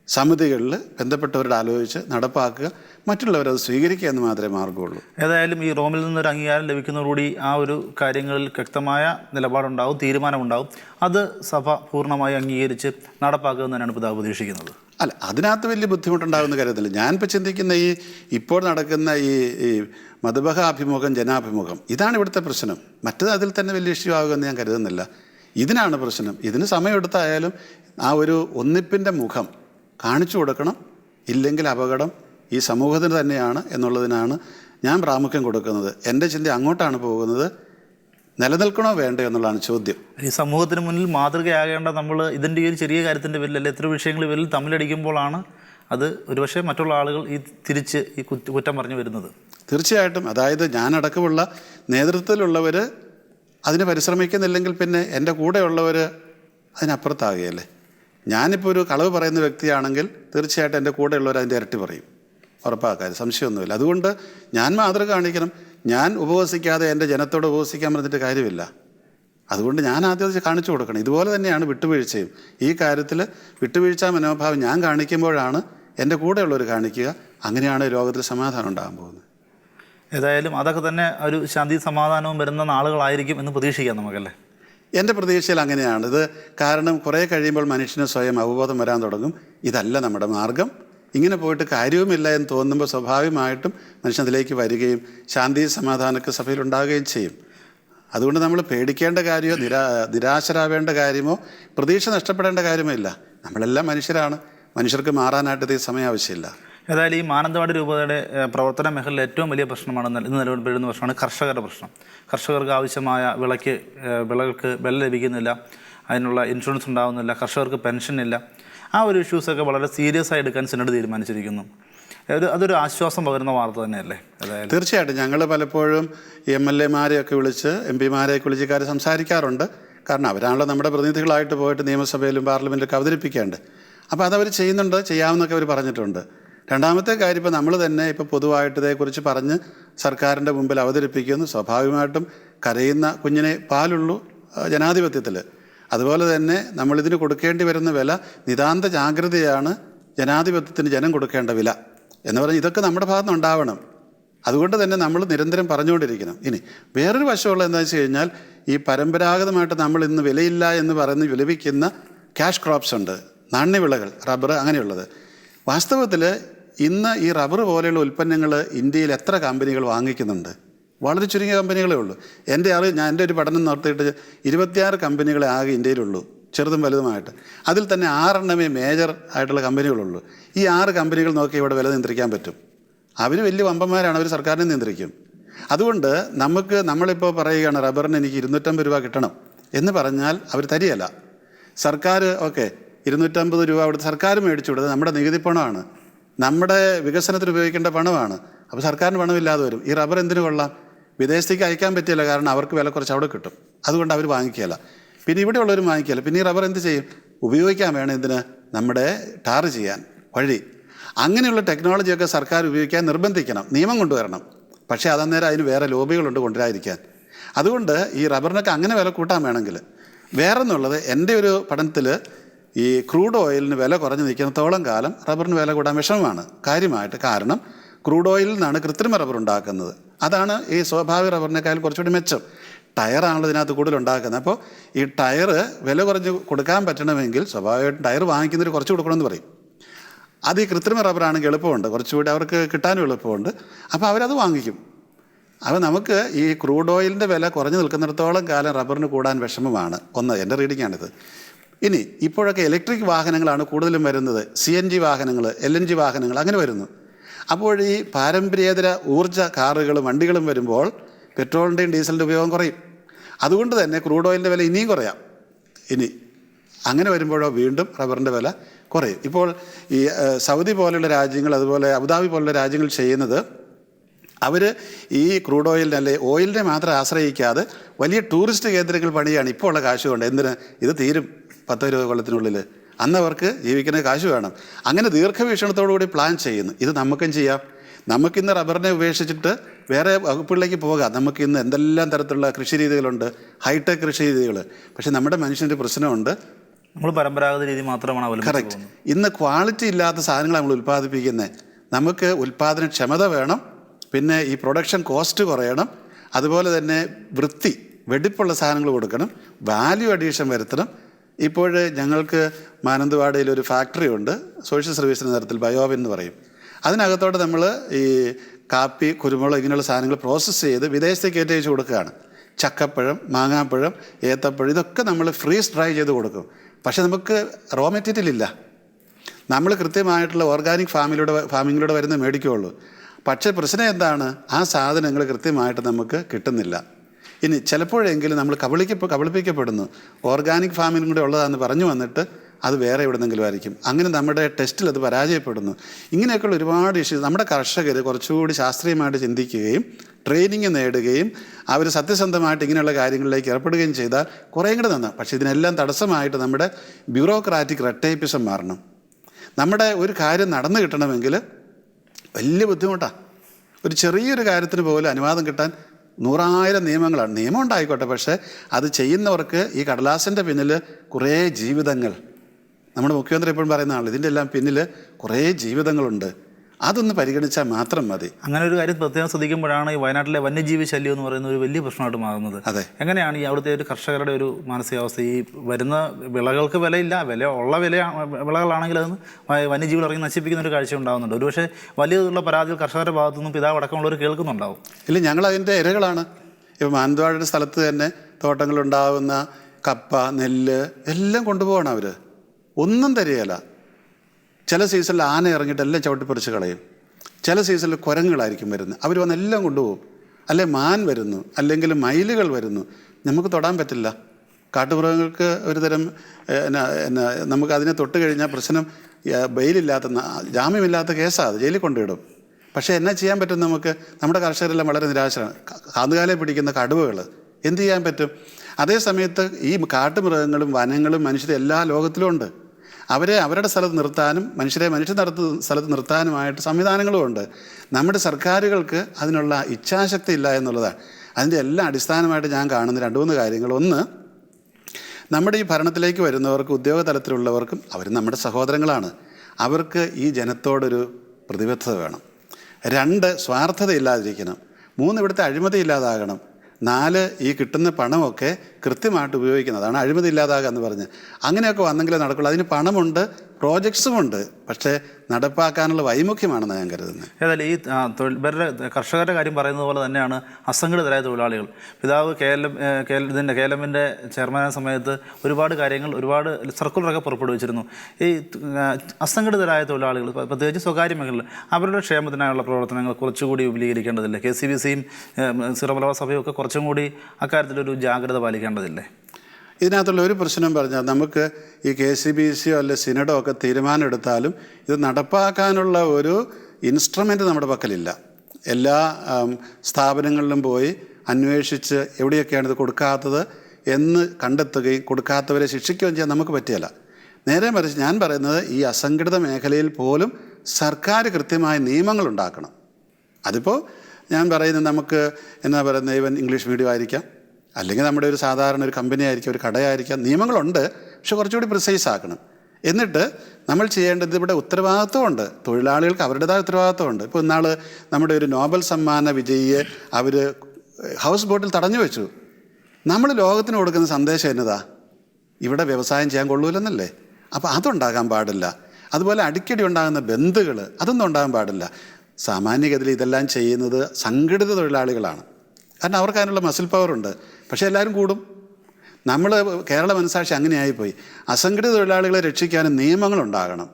സമിതികളിൽ ബന്ധപ്പെട്ടവരോട് ആലോചിച്ച് നടപ്പാക്കുക മറ്റുള്ളവരത് സ്വീകരിക്കുക എന്ന് മാത്രമേ മാർഗമുള്ളൂ ഏതായാലും ഈ റോമിൽ നിന്നൊരു അംഗീകാരം ലഭിക്കുന്നതോടുകൂടി ആ ഒരു കാര്യങ്ങളിൽ വ്യക്തമായ നിലപാടുണ്ടാവും തീരുമാനമുണ്ടാവും. അത് സഭ പൂർണമായി അംഗീകരിച്ച് നടപ്പാക്കുമെന്ന് തന്നെയാണ് പിതാവ് പ്രതീക്ഷിക്കുന്നത് അല്ല അതിനകത്ത് വലിയ ബുദ്ധിമുട്ടുണ്ടാകുന്ന കാര്യത്തില്ല. ഞാനിപ്പോൾ ചിന്തിക്കുന്ന ഈ ഇപ്പോൾ നടക്കുന്ന ഈ ഈ മതബഹ അഭിമുഖം ജനാഭിമുഖം ഇതാണ് ഇവിടുത്തെ പ്രശ്നം. മറ്റത് അതിൽ തന്നെ വലിയ ഇഷ്യൂ ആകുമെന്ന് ഞാൻ കരുതുന്നില്ല. ഇതിനാണ് പ്രശ്നം. ഇതിന് സമയമെടുത്തായാലും ആ ഒരു ഒന്നിപ്പിന്റെ മുഖം കാണിച്ചു കൊടുക്കണം ഇല്ലെങ്കിൽ അപകടം ഈ സമൂഹത്തിന് തന്നെയാണ് എന്നുള്ളതിനാണ് ഞാൻ പ്രാമുഖ്യം കൊടുക്കുന്നത്. എന്റെ ചിന്ത അങ്ങോട്ടാണ് പോകുന്നത്. നിലനിൽക്കണോ വേണ്ടോ എന്നുള്ളതാണ് ചോദ്യം. ഈ സമൂഹത്തിന് മുന്നിൽ മാതൃകയാകേണ്ട നമ്മൾ ഇതിന്റെ ഈ ഒരു ചെറിയ കാര്യത്തിന്റെ പേരിൽ അല്ലെങ്കിൽ എത്ര വിഷയങ്ങൾ പേരിൽ തമ്മിലടിക്കുമ്പോഴാണ് അത് ഒരുപക്ഷെ മറ്റുള്ള ആളുകൾ ഈ തിരിച്ച് ഈ കുറ്റം പറഞ്ഞു വരുന്നത്. തീർച്ചയായിട്ടും. അതായത് ഞാനടക്കമുള്ള നേതൃത്വത്തിലുള്ളവർ അതിന് പരിശ്രമിക്കുന്നില്ലെങ്കിൽ പിന്നെ എന്റെ കൂടെയുള്ളവർ അതിനപ്പുറത്താകുകയല്ലേ ഞാനിപ്പോൾ ഒരു കളവ് പറയുന്ന വ്യക്തിയാണെങ്കിൽ തീർച്ചയായിട്ടും എന്റെ കൂടെയുള്ളവർ അതിന്റെ ഇരട്ടി പറയും. ഉറപ്പാക്കാതെ സംശയമൊന്നുമില്ല. അതുകൊണ്ട് ഞാൻ മാതൃക കാണിക്കണം. ഞാൻ ഉപവസിക്കാതെ എന്റെ ജനത്തോട് ഉപവസിക്കാൻ പറഞ്ഞിട്ട് കാര്യമില്ല. അതുകൊണ്ട് ഞാൻ ആദ്യം കാണിച്ചു കൊടുക്കണം. ഇതുപോലെ തന്നെയാണ് വിട്ടുവീഴ്ചയും. ഈ കാര്യത്തിൽ വിട്ടുവീഴ്ച മനോഭാവം ഞാൻ കാണിക്കുമ്പോഴാണ് എന്റെ കൂടെയുള്ളവർ കാണിക്കുക. അങ്ങനെയാണ് ലോകത്തിൽ സമാധാനം ഉണ്ടാകാൻ പോകുന്നത്. ഏതായാലും അതൊക്കെ തന്നെ ഒരു ശാന്തി സമാധാനവും വരുന്ന നാളുകളായിരിക്കും എന്ന് പ്രതീക്ഷിക്കാം നമുക്കല്ലേ? എന്റെ പ്രതീക്ഷയിൽ അങ്ങനെയാണ്. ഇത് കാരണം കുറേ കഴിയുമ്പോൾ മനുഷ്യന് സ്വയം അവബോധം വരാൻ തുടങ്ങും. ഇതല്ല നമ്മുടെ മാർഗം. ഇങ്ങനെ പോയിട്ട് കാര്യവുമില്ല എന്ന് തോന്നുമ്പോൾ സ്വാഭാവികമായിട്ടും മനുഷ്യൻ അതിലേക്ക് വരികയും ശാന്തി സമാധാനമൊക്കെ സഭയിൽ ഉണ്ടാകുകയും ചെയ്യും. അതുകൊണ്ട് നമ്മൾ പേടിക്കേണ്ട കാര്യമോ നിരാ നിരാശരാവേണ്ട കാര്യമോ പ്രതീക്ഷ നഷ്ടപ്പെടേണ്ട കാര്യമോ ഇല്ല നമ്മളെല്ലാം മനുഷ്യരാണ്. മനുഷ്യർക്ക് മാറാനായിട്ട് ഈ സമയം ആവശ്യമില്ല. ഏതായാലും ഈ മാനന്തവാടി രൂപതയുടെ പ്രവർത്തന മേഖലയിൽ ഏറ്റവും വലിയ പ്രശ്നമാണ് ഇന്ന് നിലവിൽപ്പെടുന്ന നിലവിൽ പ്രശ്നമാണ് കർഷകരുടെ പ്രശ്നം. കർഷകർക്ക് ആവശ്യമായ വിളയ്ക്ക് വിളകൾക്ക് വില ലഭിക്കുന്നില്ല അതിനുള്ള ഇൻഷുറൻസ് ഉണ്ടാകുന്നില്ല കർഷകർക്ക് പെൻഷൻ ഇല്ല. ആ ഒരു ഇഷ്യൂസൊക്കെ വളരെ സീരിയസ് ആയി എടുക്കാൻ സിനഡ് തീരുമാനിച്ചിരിക്കുന്നു. അതൊരു ആശ്വാസം പകരുന്ന വാർത്ത തന്നെയല്ലേ? തീർച്ചയായിട്ടും. ഞങ്ങൾ പലപ്പോഴും എം എൽ എമാരെയൊക്കെ വിളിച്ച് എം പിമാരെയൊക്കെ വിളിച്ച് കാര്യം സംസാരിക്കാറുണ്ട്. കാരണം അവരാണല്ലോ നമ്മുടെ പ്രതിനിധികളായിട്ട് പോയിട്ട് നിയമസഭയിലും പാർലമെന്റിലൊക്കെ അവതരിപ്പിക്കേണ്ടത് അപ്പോൾ അതവർ ചെയ്യുന്നുണ്ട് ചെയ്യാമെന്നൊക്കെ അവർ പറഞ്ഞിട്ടുണ്ട്. രണ്ടാമത്തെ കാര്യം ഇപ്പോൾ നമ്മൾ തന്നെ ഇപ്പോൾ പൊതുവായിട്ട് ഇതേക്കുറിച്ച് പറഞ്ഞ് സർക്കാരിന്റെ മുമ്പിൽ അവതരിപ്പിക്കുന്നു. സ്വാഭാവികമായിട്ടും കരയുന്ന കുഞ്ഞിനെ പാലുള്ളൂ ജനാധിപത്യത്തിൽ അതുപോലെ തന്നെ നമ്മളിതിന് കൊടുക്കേണ്ടി വരുന്ന വില നിതാന്ത ജാഗ്രതയാണ് ജനാധിപത്യത്തിന് ജനം കൊടുക്കേണ്ട വില എന്ന് പറഞ്ഞാൽ ഇതൊക്കെ നമ്മുടെ ഭാഗത്ത് ഉണ്ടാവണം. അതുകൊണ്ട് തന്നെ നമ്മൾ നിരന്തരം പറഞ്ഞുകൊണ്ടിരിക്കണം. ഇനി വേറൊരു വശമുള്ള എന്താ വെച്ച് കഴിഞ്ഞാൽ ഈ പരമ്പരാഗതമായിട്ട് നമ്മൾ ഇന്ന് വിലയില്ല എന്ന് പറയുന്ന വിലപിക്കുന്ന ക്യാഷ് ക്രോപ്സ് ഉണ്ട്. നാണ്യവിളകൾ റബ്ബർ അങ്ങനെയുള്ളത്. വാസ്തവത്തിൽ ഇന്ന് ഈ റബ്ബർ പോലെയുള്ള ഉൽപ്പന്നങ്ങൾ ഇന്ത്യയിൽ എത്ര കമ്പനികൾ വാങ്ങിക്കുന്നുണ്ട്? വളരെ ചുരുങ്ങിയ കമ്പനികളേ ഉള്ളൂ. എന്റെ അറിവ് ഞാൻ എന്റെ ഒരു പഠനം നടത്തിയിട്ട് ഇരുപത്തിയാറ് കമ്പനികളെ ആകെ ഇന്ത്യയിലുള്ളൂ ചെറുതും വലുതുമായിട്ട്. അതിൽ തന്നെ ആറെണ്ണമേ മേജർ ആയിട്ടുള്ള കമ്പനികളുള്ളൂ. ഈ ആറ് കമ്പനികൾ നോക്കി ഇവിടെ വില നിയന്ത്രിക്കാൻ പറ്റും. അവർ വലിയ വമ്പന്മാരാണ് അവർ സർക്കാരിനെ നിയന്ത്രിക്കും. അതുകൊണ്ട് നമുക്ക് നമ്മളിപ്പോൾ പറയുകയാണ് റബ്ബറിന് എനിക്ക് ഇരുന്നൂറ്റമ്പത് രൂപ കിട്ടണം എന്ന് പറഞ്ഞാൽ അവർ തരികയല്ല. സർക്കാർ ഓക്കെ ഇരുന്നൂറ്റമ്പത് രൂപ അവിടുത്തെ സർക്കാർ മേടിച്ചു കൊടുത്തത് നമ്മുടെ നികുതി പണമാണ്. നമ്മുടെ വികസനത്തിന് ഉപയോഗിക്കേണ്ട പണമാണ്. അപ്പോൾ സർക്കാരിന് പണമില്ലാതെ വരും. ഈ റബ്ബർ എന്തിനു കൊള്ളാം? വിദേശത്തേക്ക് അയക്കാൻ പറ്റില്ല. കാരണം അവർക്ക് വില കുറച്ച് അവിടെ കിട്ടും. അതുകൊണ്ട് അവർ വാങ്ങിക്കുകയില്ല. പിന്നെ ഇവിടെ ഉള്ളവരും പിന്നെ ഈ റബ്ബർ എന്ത് ചെയ്യും? ഉപയോഗിക്കാൻ വേണം ഇതിന് നമ്മുടെ ടാർ ചെയ്യാൻ വഴി. അങ്ങനെയുള്ള ടെക്നോളജിയൊക്കെ സർക്കാർ ഉപയോഗിക്കാൻ നിർബന്ധിക്കണം. നിയമം കൊണ്ടുവരണം. പക്ഷേ അതന്നേരം അതിന് വേറെ ലോബികളുണ്ട് കൊണ്ടുവരാതിരിക്കാൻ. അതുകൊണ്ട് ഈ റബ്ബറിനൊക്കെ അങ്ങനെ വില കൂട്ടാൻ വേണമെങ്കിൽ വേറെ വേറൊന്നുള്ളത് എന്റെ ഒരു പഠനത്തിൽ ഈ ക്രൂഡ് ഓയിലിന് വില കുറഞ്ഞു നിൽക്കുന്നത്തോളം കാലം റബ്ബറിന് വില കൂടാൻ വിഷമമാണ്. കാര്യമായിട്ട് കാരണം ക്രൂഡ് ഓയിലിൽ നിന്നാണ് കൃത്രിമ റബ്ബർ ഉണ്ടാക്കുന്നത്. അതാണ് ഈ സ്വാഭാവിക റബ്ബറിനേക്കാൾ കുറച്ചുകൂടി മെച്ചം. ടയറാണല്ലോ ഇതിനകത്ത് കൂടുതൽ ഉണ്ടാക്കുന്നത്. അപ്പോൾ ഈ ടയർ വില കുറഞ്ഞ് കൊടുക്കാൻ പറ്റണമെങ്കിൽ സ്വാഭാവികമായിട്ടും ടയർ വാങ്ങിക്കുന്നവർ കുറച്ച് കൊടുക്കണമെന്ന് പറയും. അത് ഈ കൃത്രിമ റബ്ബറാണെങ്കിൽ എളുപ്പമുണ്ട്. കുറച്ചുകൂടി അവർക്ക് കിട്ടാനും എളുപ്പമുണ്ട്. അപ്പോൾ അവരത് വാങ്ങിക്കും. അപ്പോൾ നമുക്ക് ഈ ക്രൂഡ് ഓയിലിന്റെ വില കുറഞ്ഞു നിൽക്കുന്നിടത്തോളം കാലം റബ്ബറിന് കൂടാൻ വിഷമമാണ്. ഒന്ന് എന്റെ റീഡിങ്ങാണിത്. ഇനി ഇപ്പോഴൊക്കെ ഇലക്ട്രിക് വാഹനങ്ങളാണ് കൂടുതലും വരുന്നത്. സി എൻ ജി വാഹനങ്ങൾ എൽ എൻ ജി വാഹനങ്ങൾ അങ്ങനെ വരുന്നു. അപ്പോൾ ഈ പാരമ്പര്യേതര ഊർജ കാറുകളും വണ്ടികളും വരുമ്പോൾ പെട്രോളിന്റെയും ഡീസലിന്റെ ഉപയോഗം കുറയും. അതുകൊണ്ട് തന്നെ ക്രൂഡ് ഓയിലിന്റെ വില ഇനിയും കുറയാം. ഇനി അങ്ങനെ വരുമ്പോഴോ വീണ്ടും റബ്ബറിന്റെ വില കുറയും. ഇപ്പോൾ ഈ സൗദി പോലെയുള്ള രാജ്യങ്ങൾ അതുപോലെ അബുദാബി പോലുള്ള രാജ്യങ്ങൾ ചെയ്യുന്നത് അവർ ഈ ക്രൂഡ് ഓയിലിനെ അല്ലെ ഓയിലിനെ മാത്രം ആശ്രയിക്കാതെ വലിയ ടൂറിസ്റ്റ് കേന്ദ്രങ്ങൾ പണിയാണ് ഇപ്പോൾ ഉള്ള കാശ് കൊണ്ട്. എന്തിന്? ഇത് തീരും. പത്തോ ഇരുപത് കൊല്ലത്തിനുള്ളിൽ. അന്ന് അവർക്ക് ജീവിക്കുന്ന കാശ് വേണം. അങ്ങനെ ദീർഘവീക്ഷണത്തോടു കൂടി പ്ലാൻ ചെയ്യുന്നു. ഇത് നമുക്കും ചെയ്യാം. നമുക്കിന്ന് റബ്ബറിനെ ഉപേക്ഷിച്ചിട്ട് വേറെ വകുപ്പുകളിലേക്ക് പോകാം. നമുക്കിന്ന് എന്തെല്ലാം തരത്തിലുള്ള കൃഷി രീതികളുണ്ട്. ഹൈടെക് കൃഷി രീതികൾ. പക്ഷേ നമ്മുടെ മനുഷ്യന്റെ പ്രശ്നമുണ്ട്. നമ്മൾ പരമ്പരാഗത രീതി മാത്രമാണ് കറക്റ്റ് ഇന്ന് ക്വാളിറ്റി ഇല്ലാത്ത സാധനങ്ങൾ നമ്മൾ ഉൽപ്പാദിപ്പിക്കുന്നത് നമുക്ക് ഉൽപ്പാദന ക്ഷമത വേണം. പിന്നെ ഈ പ്രൊഡക്ഷൻ കോസ്റ്റ് കുറയണം. അതുപോലെ തന്നെ വൃത്തി വെടിപ്പുള്ള സാധനങ്ങൾ കൊടുക്കണം. വാല്യൂ അഡീഷൻ വരുത്തണം. ഇപ്പോൾ ഞങ്ങൾക്ക് മാനന്തവാടിയിൽ ഒരു ഫാക്ടറി ഉണ്ട്. സോഷ്യൽ സർവീസിന്റെ തരത്തിൽ ബയോവിൻ എന്ന് പറയും. അതിനകത്തോട്ട് നമ്മൾ ഈ കാപ്പി കുരുമുളക് ഇങ്ങനെയുള്ള സാധനങ്ങൾ പ്രോസസ്സ് ചെയ്ത് വിദേശത്തേക്ക് കയറ്റി കൊടുക്കുകയാണ്. ചക്കപ്പഴം മാങ്ങാപ്പഴം ഏത്തപ്പഴം ഇതൊക്കെ നമ്മൾ ഫ്രീസ് ഡ്രൈ ചെയ്ത് കൊടുക്കും. പക്ഷേ നമുക്ക് റോ മെറ്റീരിയൽ ഇല്ല. നമ്മൾ കൃത്യമായിട്ടുള്ള ഓർഗാനിക് ഫാമിലൂടെ ഫാമിങ്ങിലൂടെ വരുന്ന മേടിക്കുകയുള്ളൂ. പക്ഷേ പ്രശ്നം എന്താണ്? ആ സാധനങ്ങൾ കൃത്യമായിട്ട് നമുക്ക് കിട്ടുന്നില്ല. ഇനി ചിലപ്പോഴെങ്കിലും നമ്മൾ കബളിക്ക കബളിപ്പിക്കപ്പെടുന്നു. ഓർഗാനിക് ഫാമിംഗ് കൂടെ ഉള്ളതാണെന്ന് പറഞ്ഞു വന്നിട്ട് അത് വേറെ എവിടെന്നെങ്കിലും ആയിരിക്കും. അങ്ങനെ നമ്മുടെ ടെസ്റ്റിൽ അത് പരാജയപ്പെടുന്നു. ഇങ്ങനെയൊക്കെയുള്ള ഒരുപാട് ഇഷ്യൂസ് നമ്മുടെ കർഷകർ കുറച്ചുകൂടി ശാസ്ത്രീയമായിട്ട് ചിന്തിക്കുകയും ട്രെയിനിങ് നേടുകയും അവർ സത്യസന്ധമായിട്ട് ഇങ്ങനെയുള്ള കാര്യങ്ങളിലേക്ക് ഏർപ്പെടുകയും ചെയ്താൽ കുറേ കൂടെ നന്നാം പക്ഷേ ഇതിനെല്ലാം തടസ്സമായിട്ട് നമ്മുടെ ബ്യൂറോക്രാറ്റിക് റെട്ടേപ്പിസം മാറണം. നമ്മുടെ ഒരു കാര്യം നടന്നു കിട്ടണമെങ്കിൽ വലിയ ബുദ്ധിമുട്ടാണ് ഒരു ചെറിയൊരു കാര്യത്തിന് പോലും അനുവാദം കിട്ടാൻ നൂറായിരം നിയമങ്ങളാണ്. നിയമം ഉണ്ടായിക്കോട്ടെ പക്ഷേ അത് ചെയ്യുന്നവർക്ക് ഈ കടലാസിന്റെ പിന്നിൽ കുറേ ജീവിതങ്ങൾ. നമ്മുടെ മുഖ്യമന്ത്രി എപ്പോഴും പറയുന്നതാണ് ഇതിന്റെ എല്ലാം പിന്നിൽ കുറേ ജീവിതങ്ങളുണ്ട്. അതൊന്ന് പരിഗണിച്ചാൽ മാത്രം മതി. അങ്ങനെ ഒരു കാര്യം പ്രത്യേകം ശ്രദ്ധിക്കുമ്പോഴാണ് ഈ വയനാട്ടിലെ വന്യജീവി ശല്യം എന്ന് പറയുന്ന ഒരു വലിയ പ്രശ്നമായിട്ട് മാറുന്നത്. അതെ. എങ്ങനെയാണ് ഈ അവിടുത്തെ ഒരു കർഷകരുടെ ഒരു മാനസികാവസ്ഥ? ഈ വരുന്ന വിളകൾക്ക് വിലയില്ല വില ഉള്ള വില വിളകളാണെങ്കിൽ അത് വന്യജീവികൾ ഇറങ്ങി നശിപ്പിക്കുന്ന ഒരു കാഴ്ച ഉണ്ടാകുന്നുണ്ട്. ഒരുപക്ഷെ വലിയ തോതിലുള്ള പരാതികൾ കർഷകരുടെ ഭാഗത്തു നിന്നും പിതാവ് അടക്കമുള്ളവർ കേൾക്കുന്നുണ്ടാവും. ഇല്ല ഞങ്ങൾ അതിന്റെ ഇരകളാണ്. ഇപ്പം മാനന്തവാടിയുടെ സ്ഥലത്ത് തന്നെ തോട്ടങ്ങളുണ്ടാവുന്ന കപ്പ നെല്ല് എല്ലാം കൊണ്ടുപോകണം അവർ ഒന്നും തരികയില്ല. ചില സീസണിൽ ആന ഇറങ്ങിയിട്ട് എല്ലാം ചവിട്ടിപ്പറിച്ച് കളയും. ചില സീസണിൽ കുരങ്ങുകളായിരിക്കും വരുന്നത്. അവർ വന്ന് എല്ലാം കൊണ്ടുപോകും. അല്ലെ മാൻ വരുന്നു അല്ലെങ്കിൽ മയിലുകൾ വരുന്നു. നമുക്ക് തൊടാൻ പറ്റില്ല. കാട്ടുമൃഗങ്ങൾക്ക് ഒരുതരം എന്നാ എന്നാ നമുക്ക് അതിനെ തൊട്ട് കഴിഞ്ഞാൽ പ്രശ്നം ബെയിലില്ലാത്ത ജാമ്യമില്ലാത്ത കേസാണ് അത്. ജയിലിൽ കൊണ്ടുവിടും. പക്ഷേ എന്നാ ചെയ്യാൻ പറ്റും നമുക്ക്? നമ്മുടെ കർഷകരെല്ലാം വളരെ നിരാശരാണ്. ക- കാന്നുകാലെ പിടിക്കുന്ന കടുവകൾ എന്ത് ചെയ്യാൻ പറ്റും? അതേ സമയത്ത് ഈ കാട്ടുമൃഗങ്ങളും വനങ്ങളും മനുഷ്യരും എല്ലാ ലോകത്തിലും ഉണ്ട്. അവരെ അവരുടെ സ്ഥലത്ത് നിർത്താനും മനുഷ്യരെ മനുഷ്യ നടത്ത് സ്ഥലത്ത് നിർത്താനുമായിട്ട് സംവിധാനങ്ങളുമുണ്ട് നമ്മുടെ സർക്കാരുകൾക്ക് അതിനുള്ള ഇച്ഛാശക്തി ഇല്ല എന്നുള്ളതാണ്. അതിന്റെ എല്ലാം അടിസ്ഥാനമായിട്ട് ഞാൻ കാണുന്ന രണ്ട് മൂന്ന് കാര്യങ്ങൾ. ഒന്ന് നമ്മുടെ ഈ ഭരണത്തിലേക്ക് വരുന്നവർക്ക് ഉദ്യോഗ തലത്തിലുള്ളവർക്കും അവർ നമ്മുടെ സഹോദരങ്ങളാണ്. അവർക്ക് ഈ ജനത്തോടൊരു പ്രതിബദ്ധത വേണം. രണ്ട് സ്വാർത്ഥത ഇല്ലാതിരിക്കണം മൂന്ന് ഇവിടുത്തെ അഴിമതി ഇല്ലാതാകണം. നാല് ഈ കിട്ടുന്ന പണമൊക്കെ കൃത്യമായിട്ട് ഉപയോഗിക്കുന്നത്. അതാണ് അഴിമതി ഇല്ലാതാകുക എന്ന് പറഞ്ഞ്. അങ്ങനെയൊക്കെ വന്നെങ്കിലേ നടക്കുള്ളൂ. അതിന് പണമുണ്ട് പ്രോജക്ട്സുമുണ്ട്. പക്ഷേ നടപ്പാക്കാനുള്ള വൈമുഖ്യമാണെന്ന് ഞാൻ കരുതുന്നത് ഏതായാലും ഈ തൊഴിൽ ഇവരുടെ കർഷകരുടെ കാര്യം പറയുന്നത് പോലെ തന്നെയാണ് അസംഘടിതരായ തൊഴിലാളികൾ. പിതാവ് കെ എൽ എം എൽ ഇതിന്റെ സമയത്ത് ഒരുപാട് കാര്യങ്ങൾ ഒരുപാട് സർക്കുലറൊക്കെ പുറപ്പെടുവിച്ചിരുന്നു. ഈ അസംഘടിതരായ തൊഴിലാളികൾ പ്രത്യേകിച്ച് സ്വകാര്യ മേഖലയിൽ അവരുടെ ക്ഷേമത്തിനായുള്ള പ്രവർത്തനങ്ങൾ കുറച്ചുകൂടി വിപുലീകരിക്കേണ്ടതില്ല. കെ സി ബി സിയും സിറോ മലബാർ സഭയും ഒക്കെ കുറച്ചും കൂടി അക്കാര്യത്തിലൊരു ജാഗ്രത പാലിക്കേണ്ടതില്ലേ ഇതിനകത്തുള്ള ഒരു പ്രശ്നം പറഞ്ഞാൽ നമുക്ക് ഈ കെ സി ബി സിയോ അല്ലെ സിനഡോ ഒക്കെ തീരുമാനം എടുത്താലും ഇത് നടപ്പാക്കാനുള്ള ഒരു ഇൻസ്ട്രുമെന്റ് നമ്മുടെ പക്കലില്ല. എല്ലാ സ്ഥാപനങ്ങളിലും പോയി അന്വേഷിച്ച് എവിടെയൊക്കെയാണ് ഇത് കൊടുക്കാത്തത് എന്ന് കണ്ടെത്തുകയും കൊടുക്കാത്തവരെ ശിക്ഷിക്കുകയും ചെയ്യാൻ നമുക്ക് പറ്റിയല്ല. നേരെ മറിച്ച് ഞാൻ പറയുന്നത് ഈ അസംഘടിത മേഖലയിൽ പോലും സർക്കാർ കൃത്യമായ നിയമങ്ങൾ ഉണ്ടാക്കണം. അതിപ്പോൾ ഞാൻ പറയുന്നത് നമുക്ക് എന്നാ പറയുന്നത് ഇവൻ ഇംഗ്ലീഷ് മീഡിയം ആയിരിക്കാം. അല്ലെങ്കിൽ നമ്മുടെ ഒരു സാധാരണ ഒരു കമ്പനി ആയിരിക്കാം ഒരു കടയായിരിക്കാം നിയമങ്ങളുണ്ട് പക്ഷെ കുറച്ചുകൂടി പ്രിസൈസ് ആക്കണം. എന്നിട്ട് നമ്മൾ ചെയ്യേണ്ടത് ഇവിടെ ഉത്തരവാദിത്വമുണ്ട്. തൊഴിലാളികൾക്ക് അവരുടേതായ ഉത്തരവാദിത്വമുണ്ട്. ഇപ്പോൾ ഇന്നാൾ നമ്മുടെ ഒരു നോബൽ സമ്മാന വിജയിയെ അവർ ഹൗസ് ബോട്ടിൽ തടഞ്ഞു വെച്ചു. നമ്മൾ ലോകത്തിന് കൊടുക്കുന്ന സന്ദേശം എന്നതാ? ഇവിടെ വ്യവസായം ചെയ്യാൻ കൊള്ളൂലെന്നല്ലേ? അപ്പോൾ അതുണ്ടാകാൻ പാടില്ല. അതുപോലെ അടിക്കടി ഉണ്ടാകുന്ന ബന്ധുകൾ അതൊന്നും ഉണ്ടാകാൻ പാടില്ല. സാമാന്യഗതിയിൽ ഇതെല്ലാം ചെയ്യുന്നത് സംഘടിത തൊഴിലാളികളാണ്. കാരണം അവർക്ക് അതിനുള്ള മസിൽ പവറുണ്ട് പക്ഷേ എല്ലാവരും കൂടും. നമ്മൾ കേരള മനസാക്ഷി അങ്ങനെയായിപ്പോയി. അസംഘടിത തൊഴിലാളികളെ രക്ഷിക്കാൻ നിയമങ്ങളുണ്ടാകണം.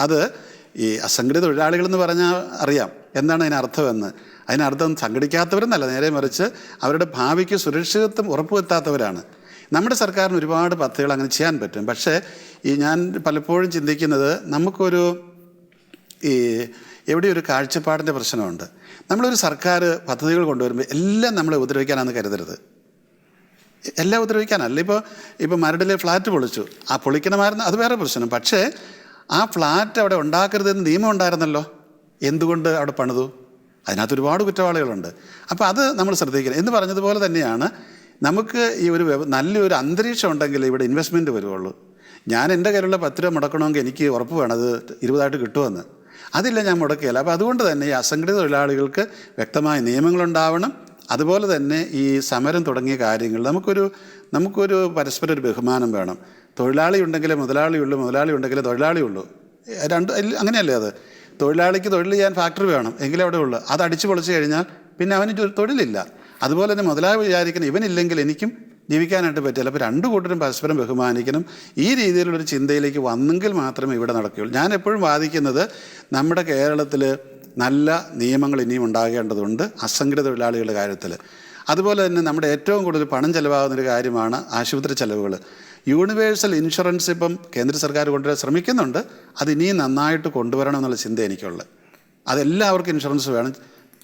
അത് ഈ അസംഘടിത തൊഴിലാളികളെന്ന് പറഞ്ഞാൽ അറിയാം. എന്താണ് അതിനർത്ഥമെന്ന് അതിനർത്ഥം സംഘടിക്കാത്തവരെന്നല്ല. നേരെ മറിച്ച് അവരുടെ ഭാവിക്ക് സുരക്ഷിതത്വം ഉറപ്പുവരുത്താത്തവരാണ്. നമ്മുടെ സർക്കാരിന് ഒരുപാട് പദ്ധതികൾ അങ്ങനെ ചെയ്യാൻ പറ്റും. പക്ഷേ ഈ ഞാൻ പലപ്പോഴും ചിന്തിക്കുന്നത് നമുക്കൊരു ഈ എവിടെ ഒരു കാഴ്ചപ്പാടിന്റെ പ്രശ്നമുണ്ട്. നമ്മളൊരു സർക്കാർ പദ്ധതികൾ കൊണ്ടുവരുമ്പോൾ എല്ലാം നമ്മളെ ഉപദ്രവിക്കാനാണെന്ന് കരുതരുത്. എല്ലാം ഉപദ്രവിക്കാനല്ല. ഇപ്പോൾ ഇപ്പോൾ മരടിലെ ഫ്ലാറ്റ് പൊളിച്ചു. ആ പൊളിക്കണമായിരുന്നു അത് വേറെ പ്രശ്നം. പക്ഷേ ആ ഫ്ലാറ്റ് അവിടെ ഉണ്ടാക്കരുതെന്ന് നിയമം ഉണ്ടായിരുന്നല്ലോ. എന്തുകൊണ്ട് അവിടെ പണിതു? അതിനകത്ത് ഒരുപാട് കുറ്റവാളികളുണ്ട്. അപ്പോൾ അത് നമ്മൾ ശ്രദ്ധിക്കണം. എന്ന് പറഞ്ഞതുപോലെ തന്നെയാണ് നമുക്ക് ഈ ഒരു നല്ലൊരു അന്തരീക്ഷം ഉണ്ടെങ്കിൽ ഇവിടെ ഇൻവെസ്റ്റ്മെന്റ് വരുവുള്ളൂ. ഞാൻ എന്റെ കയ്യിലുള്ള പത്ത് രൂപ മുടക്കണമെങ്കിൽ എനിക്ക് ഉറപ്പ് വേണം. അത് ഇരുപതായിട്ട് കിട്ടുമെന്ന്. അതില്ല ഞാൻ മുടക്കുകയില്ല അപ്പോൾ അതുകൊണ്ട് തന്നെ ഈ അസംഘടിത തൊഴിലാളികൾക്ക് വ്യക്തമായ നിയമങ്ങളുണ്ടാവണം. അതുപോലെ തന്നെ ഈ സമരം തുടങ്ങിയ കാര്യങ്ങൾ നമുക്കൊരു നമുക്കൊരു പരസ്പര ഒരു ബഹുമാനം വേണം. തൊഴിലാളി ഉണ്ടെങ്കിലേ മുതലാളിയുള്ളൂ മുതലാളി ഉണ്ടെങ്കിലേ തൊഴിലാളി ഉള്ളൂ രണ്ട് അങ്ങനെയല്ലേ അത്? തൊഴിലാളിക്ക് തൊഴിൽ ചെയ്യാൻ ഫാക്ടറി വേണം എങ്കിലേ അവിടെ ഉള്ളൂ. അത് അടിച്ചു പൊളിച്ചു കഴിഞ്ഞാൽ പിന്നെ അവന് തൊഴിലില്ല. അതുപോലെ തന്നെ മുതലാളി വിചാരിക്കുന്ന ഇവനില്ലെങ്കിൽ എനിക്കും ജീവിക്കാനായിട്ട് പറ്റില്ല. അപ്പോൾ രണ്ടു കൂട്ടരും പരസ്പരം ബഹുമാനിക്കണം. ഈ രീതിയിലുള്ളൊരു ചിന്തയിലേക്ക് വന്നെങ്കിൽ മാത്രമേ ഇവിടെ നടക്കുകയുള്ളൂ. ഞാൻ എപ്പോഴും വാദിക്കുന്നത് നമ്മുടെ കേരളത്തിൽ നല്ല നിയമങ്ങൾ ഇനിയും ഉണ്ടാകേണ്ടതുണ്ട് അസംഘടിത തൊഴിലാളികളുടെ കാര്യത്തിൽ. അതുപോലെ തന്നെ നമ്മുടെ ഏറ്റവും കൂടുതൽ പണം ചെലവാകുന്ന ഒരു കാര്യമാണ് ആശുപത്രി ചെലവുകൾ. യൂണിവേഴ്സൽ ഇൻഷുറൻസ് ഇപ്പം കേന്ദ്ര സർക്കാർ കൊണ്ടുവരാൻ ശ്രമിക്കുന്നുണ്ട്. അത് ഇനിയും നന്നായിട്ട് കൊണ്ടുവരണം എന്നുള്ള ചിന്ത എനിക്കുള്ളത്. അതെല്ലാവർക്കും ഇൻഷുറൻസ് വേണം.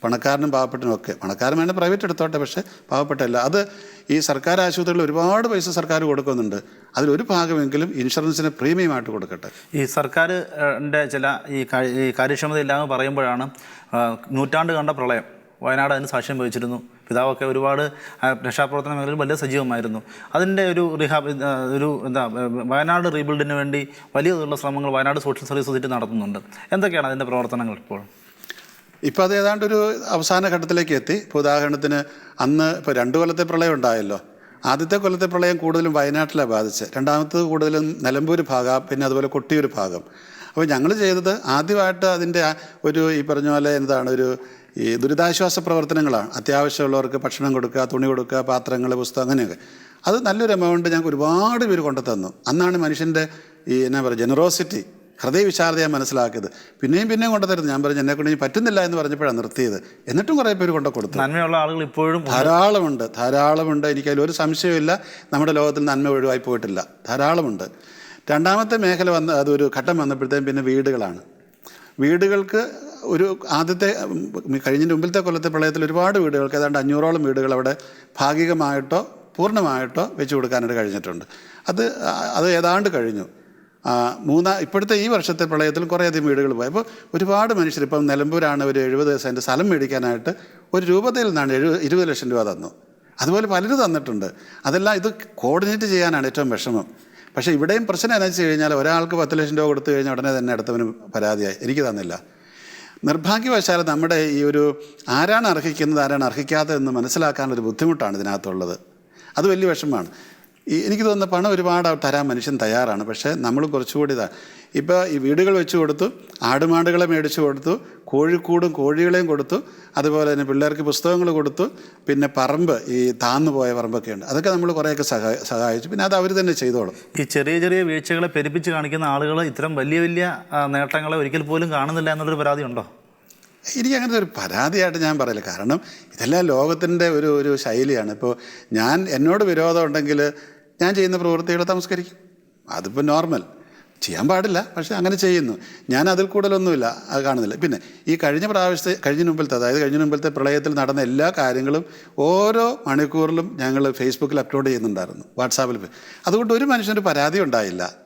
പണക്കാരനും പാവപ്പെട്ടനും ഒക്കെ. പണക്കാരൻ വേണം പ്രൈവറ്റ് എടുത്തോട്ടെ പക്ഷേ പാവപ്പെട്ടല്ല അത് ഈ സർക്കാർ ആശുപത്രികളിൽ ഒരുപാട് പൈസ സർക്കാർ കൊടുക്കുന്നുണ്ട്. അതിലൊരു ഭാഗമെങ്കിലും ഇൻഷുറൻസിന് പ്രീമിയമായിട്ട് കൊടുക്കട്ടെ. ഈ സർക്കാരിന്റെ ചില ഈ കാര്യക്ഷമത ഇല്ലാന്ന് പറയുമ്പോഴാണ് നൂറ്റാണ്ട് കണ്ട പ്രളയം. വയനാട് അതിന് സാക്ഷ്യം വഹിച്ചിരുന്നു. പിതാവൊക്കെ ഒരുപാട് രക്ഷാപ്രവർത്തന മേഖലയിൽ വലിയ സജീവമായിരുന്നു. അതിന്റെ ഒരു റിഹാബ് ഒരു എന്താ വയനാട് റീബിൽഡിന് വേണ്ടി വലിയ ശ്രമങ്ങൾ വയനാട് സോഷ്യൽ സർവീസ് സൊസൈറ്റി നടത്തുന്നുണ്ട്. എന്തൊക്കെയാണ് അതിന്റെ പ്രവർത്തനങ്ങൾ ഇപ്പോൾ? ഇപ്പോൾ അത് ഏതാണ്ട് ഒരു അവസാന ഘട്ടത്തിലേക്ക് എത്തി. ഇപ്പോൾ ഉദാഹരണത്തിന് അന്ന് ഇപ്പോൾ രണ്ട് കൊല്ലത്തെ പ്രളയം ഉണ്ടായല്ലോ. ആദ്യത്തെ കൊല്ലത്തെ പ്രളയം കൂടുതലും വയനാട്ടിലാണ് ബാധിച്ചത് രണ്ടാമത്തത് കൂടുതലും നിലമ്പൂർ ഭാഗം പിന്നെ അതുപോലെ കൊട്ടിയൂർ ഭാഗം. അപ്പോൾ ഞങ്ങൾ ചെയ്തത് ആദ്യമായിട്ട് അതിന്റെ ഒരു ഈ പറഞ്ഞ പോലെ എന്താണ് ഒരു ഈ ദുരിതാശ്വാസ പ്രവർത്തനങ്ങളാണ്. അത്യാവശ്യമുള്ളവർക്ക് ഭക്ഷണം കൊടുക്കുക തുണി കൊടുക്കുക പാത്രങ്ങൾ പുസ്തകം അങ്ങനെയൊക്കെ. അത് നല്ലൊരു എമൗണ്ട് ഞങ്ങൾക്ക് ഒരുപാട് പേര് കൊണ്ടു തന്നു അന്നാണ് മനുഷ്യന്റെ ഈ എന്നാ പറയുക ജനറോസിറ്റി ഹൃദയവിശാലത ഞാൻ മനസ്സിലാക്കിയത്. പിന്നെയും പിന്നെയും കൊണ്ടുതരുന്നത് ഞാൻ പറഞ്ഞു എന്നെ കൊണ്ട് ഇനി പറ്റുന്നില്ല എന്ന് പറഞ്ഞപ്പോഴാണ് നിർത്തിയത്. എന്നിട്ടും കുറേ പേര് കൊണ്ടു കൊടുത്തു. നന്മയുള്ള ആളുകൾ ഇപ്പോഴും ധാരാളമുണ്ട്. ധാരാളമുണ്ട്. എനിക്കതിൽ ഒരു സംശയമില്ല നമ്മുടെ ലോകത്തിൽ നന്മ ഒഴിവായി പോയിട്ടില്ല. ധാരാളമുണ്ട്. രണ്ടാമത്തെ മേഖല വന്ന അതൊരു ഘട്ടം വന്നപ്പോഴത്തേക്കും പിന്നെ വീടുകളാണ്. വീടുകൾക്ക് ഒരു ആദ്യത്തെ കഴിഞ്ഞതിന്റെ മുമ്പിലത്തെ കൊല്ലത്തെ പ്രളയത്തിൽ ഒരുപാട് വീടുകൾക്ക് ഏതാണ്ട് അഞ്ഞൂറോളം വീടുകൾ അവിടെ ഭാഗികമായിട്ടോ പൂർണമായിട്ടോ വെച്ച് കൊടുക്കാനായിട്ട് കഴിഞ്ഞിട്ടുണ്ട്. അത് അത് ഏതാണ്ട് കഴിഞ്ഞു. മൂന്നാ ഇപ്പോഴത്തെ ഈ വർഷത്തെ പ്രളയത്തിൽ കുറേയധികം വീടുകൾ പോയി. അപ്പോൾ ഒരുപാട് മനുഷ്യർ ഇപ്പം നിലമ്പൂരാണ് ഒരു എഴുപത് സെന്റ് സ്ഥലം മേടിക്കാനായിട്ട് ഒരു രൂപതയിൽ നിന്നാണ് എഴുപത് ഇരുപത് ലക്ഷം രൂപ തന്നു. അതുപോലെ പലരും തന്നിട്ടുണ്ട്. അതെല്ലാം ഇത് കോർഡിനേറ്റ് ചെയ്യാനാണ് ഏറ്റവും വിഷമം. പക്ഷേ ഇവിടെയും പ്രശ്നം എന്താണെന്ന് വെച്ച് കഴിഞ്ഞാൽ ഒരാൾക്ക് പത്ത് ലക്ഷം രൂപ കൊടുത്തു കഴിഞ്ഞാൽ ഉടനെ തന്നെ അടുത്തവന് പരാതിയായി. എനിക്ക് തന്നില്ല. നിർഭാഗ്യവശാൽ നമ്മുടെ ഈ ഒരു ആരാണ് അർഹിക്കുന്നത് ആരാണ് അർഹിക്കാത്തതെന്ന് മനസ്സിലാക്കാനൊരു ബുദ്ധിമുട്ടാണ് ഇതിനകത്തുള്ളത്. അത് വലിയ വിഷമമാണ്. ഈ എനിക്ക് തോന്നുന്ന പണം ഒരുപാട് തരാൻ മനുഷ്യൻ തയ്യാറാണ്. പക്ഷേ നമ്മൾ കുറച്ചുകൂടി ഇതാ ഇപ്പോൾ ഈ വീടുകൾ വെച്ച് കൊടുത്തു ആടുമാടുകളെ മേടിച്ചു കൊടുത്തു കോഴിക്കൂടും കോഴികളെയും കൊടുത്തു അതുപോലെ തന്നെ പിള്ളേർക്ക് പുസ്തകങ്ങൾ കൊടുത്തു പിന്നെ പറമ്പ് ഈ താന്നു പോയ പറമ്പൊക്കെ ഉണ്ട്. അതൊക്കെ നമ്മൾ കുറേയൊക്കെ സഹായി സഹായിച്ചു. പിന്നെ അത് അവർ തന്നെ ചെയ്തോളും. ഈ ചെറിയ ചെറിയ വീഴ്ചകളെ പെരുപ്പിച്ച് കാണിക്കുന്ന ആളുകൾ ഇത്തരം വലിയ വലിയ നേട്ടങ്ങളെ ഒരിക്കൽ പോലും കാണുന്നില്ല എന്നുള്ളൊരു പരാതി ഉണ്ടോ? എനിക്ക് അങ്ങനത്തെ ഒരു പരാതിയായിട്ട് ഞാൻ പറയില്ല. കാരണം ഇതെല്ലാം ലോകത്തിന്റെ ഒരു ഒരു ശൈലിയാണ്. ഇപ്പോൾ ഞാൻ എന്നോട് വിരോധം ഉണ്ടെങ്കിൽ ഞാൻ ചെയ്യുന്ന പ്രവൃത്തികൾ തമസ്കരിക്കും. അതിപ്പോൾ നോർമൽ ചെയ്യാൻ പാടില്ല പക്ഷേ അങ്ങനെ ചെയ്യുന്നു. ഞാൻ അതിൽ കൂടുതലൊന്നുമില്ല അത് കാണുന്നില്ല. പിന്നെ ഈ കഴിഞ്ഞ പ്രാവശ്യത്തെ കഴിഞ്ഞ മുമ്പിലത്തെ അതായത് കഴിഞ്ഞ മുമ്പിലത്തെ പ്രളയത്തിൽ നടന്ന എല്ലാ കാര്യങ്ങളും ഓരോ മണിക്കൂറിലും ഞങ്ങൾ ഫേസ്ബുക്കിൽ അപ്ലോഡ് ചെയ്യുന്നുണ്ടായിരുന്നു വാട്സാപ്പിൽ അതുകൊണ്ട് ഒരു മനുഷ്യന് പരാതി ഉണ്ടായില്ല.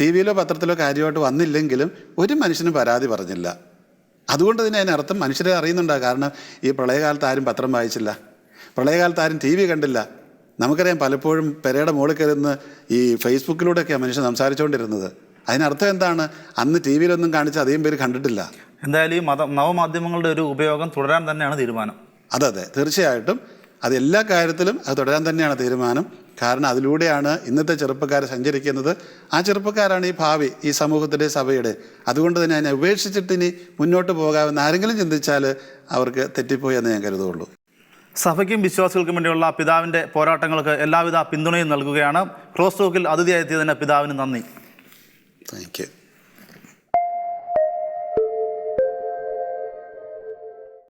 ടി വിയിലോ പത്രത്തിലോ കാര്യമായിട്ട് വന്നില്ലെങ്കിലും ഒരു മനുഷ്യനും പരാതി പറഞ്ഞില്ല. അതുകൊണ്ട് തന്നെ അതിനർത്ഥം മനുഷ്യരെ അറിയുന്നുണ്ടാകും കാരണം ഈ പ്രളയകാലത്ത് ആരും പത്രം വായിച്ചില്ല. പ്രളയകാലത്ത് ആരും ടി വി കണ്ടില്ല. നമുക്കറിയാം പലപ്പോഴും പെരയുടെ മുകളിൽ കയറുന്ന ഈ ഫേസ്ബുക്കിലൂടെയൊക്കെയാണ് മനുഷ്യൻ സംസാരിച്ചുകൊണ്ടിരുന്നത്. അതിനർത്ഥം എന്താണ്? അന്ന് ടി വിയിലൊന്നും കാണിച്ച് അധികം പേര് കണ്ടിട്ടില്ല. എന്തായാലും ഈ മത നവമാധ്യമങ്ങളുടെ ഒരു ഉപയോഗം തുടരാൻ തന്നെയാണ് തീരുമാനം. അതെ അതെ. തീർച്ചയായിട്ടും അത് എല്ലാ കാര്യത്തിലും അത് തുടരാൻ തന്നെയാണ് തീരുമാനം. കാരണം അതിലൂടെയാണ് ഇന്നത്തെ ചെറുപ്പക്കാർ സഞ്ചരിക്കുന്നത്. ആ ചെറുപ്പക്കാരാണ് ഈ ഭാവി ഈ സമൂഹത്തിന്റെ സഭയുടെ. അതുകൊണ്ട് തന്നെ അതിനെ ഉപേക്ഷിച്ചിട്ട് ഇനി മുന്നോട്ട് പോകാമെന്ന് ആരെങ്കിലും ചിന്തിച്ചാൽ അവർക്ക് തെറ്റിപ്പോയി എന്ന് ഞാൻ കരുതുള്ളൂ സഭയ്ക്കും വിശ്വാസികൾക്കും വേണ്ടിയുള്ള പിതാവിന്റെ പോരാട്ടങ്ങൾക്ക് എല്ലാവിധ പിന്തുണയും നൽകുകയാണ്. ക്രോസ് ടോക്കിൽ അതിഥിയായെത്തിയതിന് പിതാവിന് നന്ദി. Thank you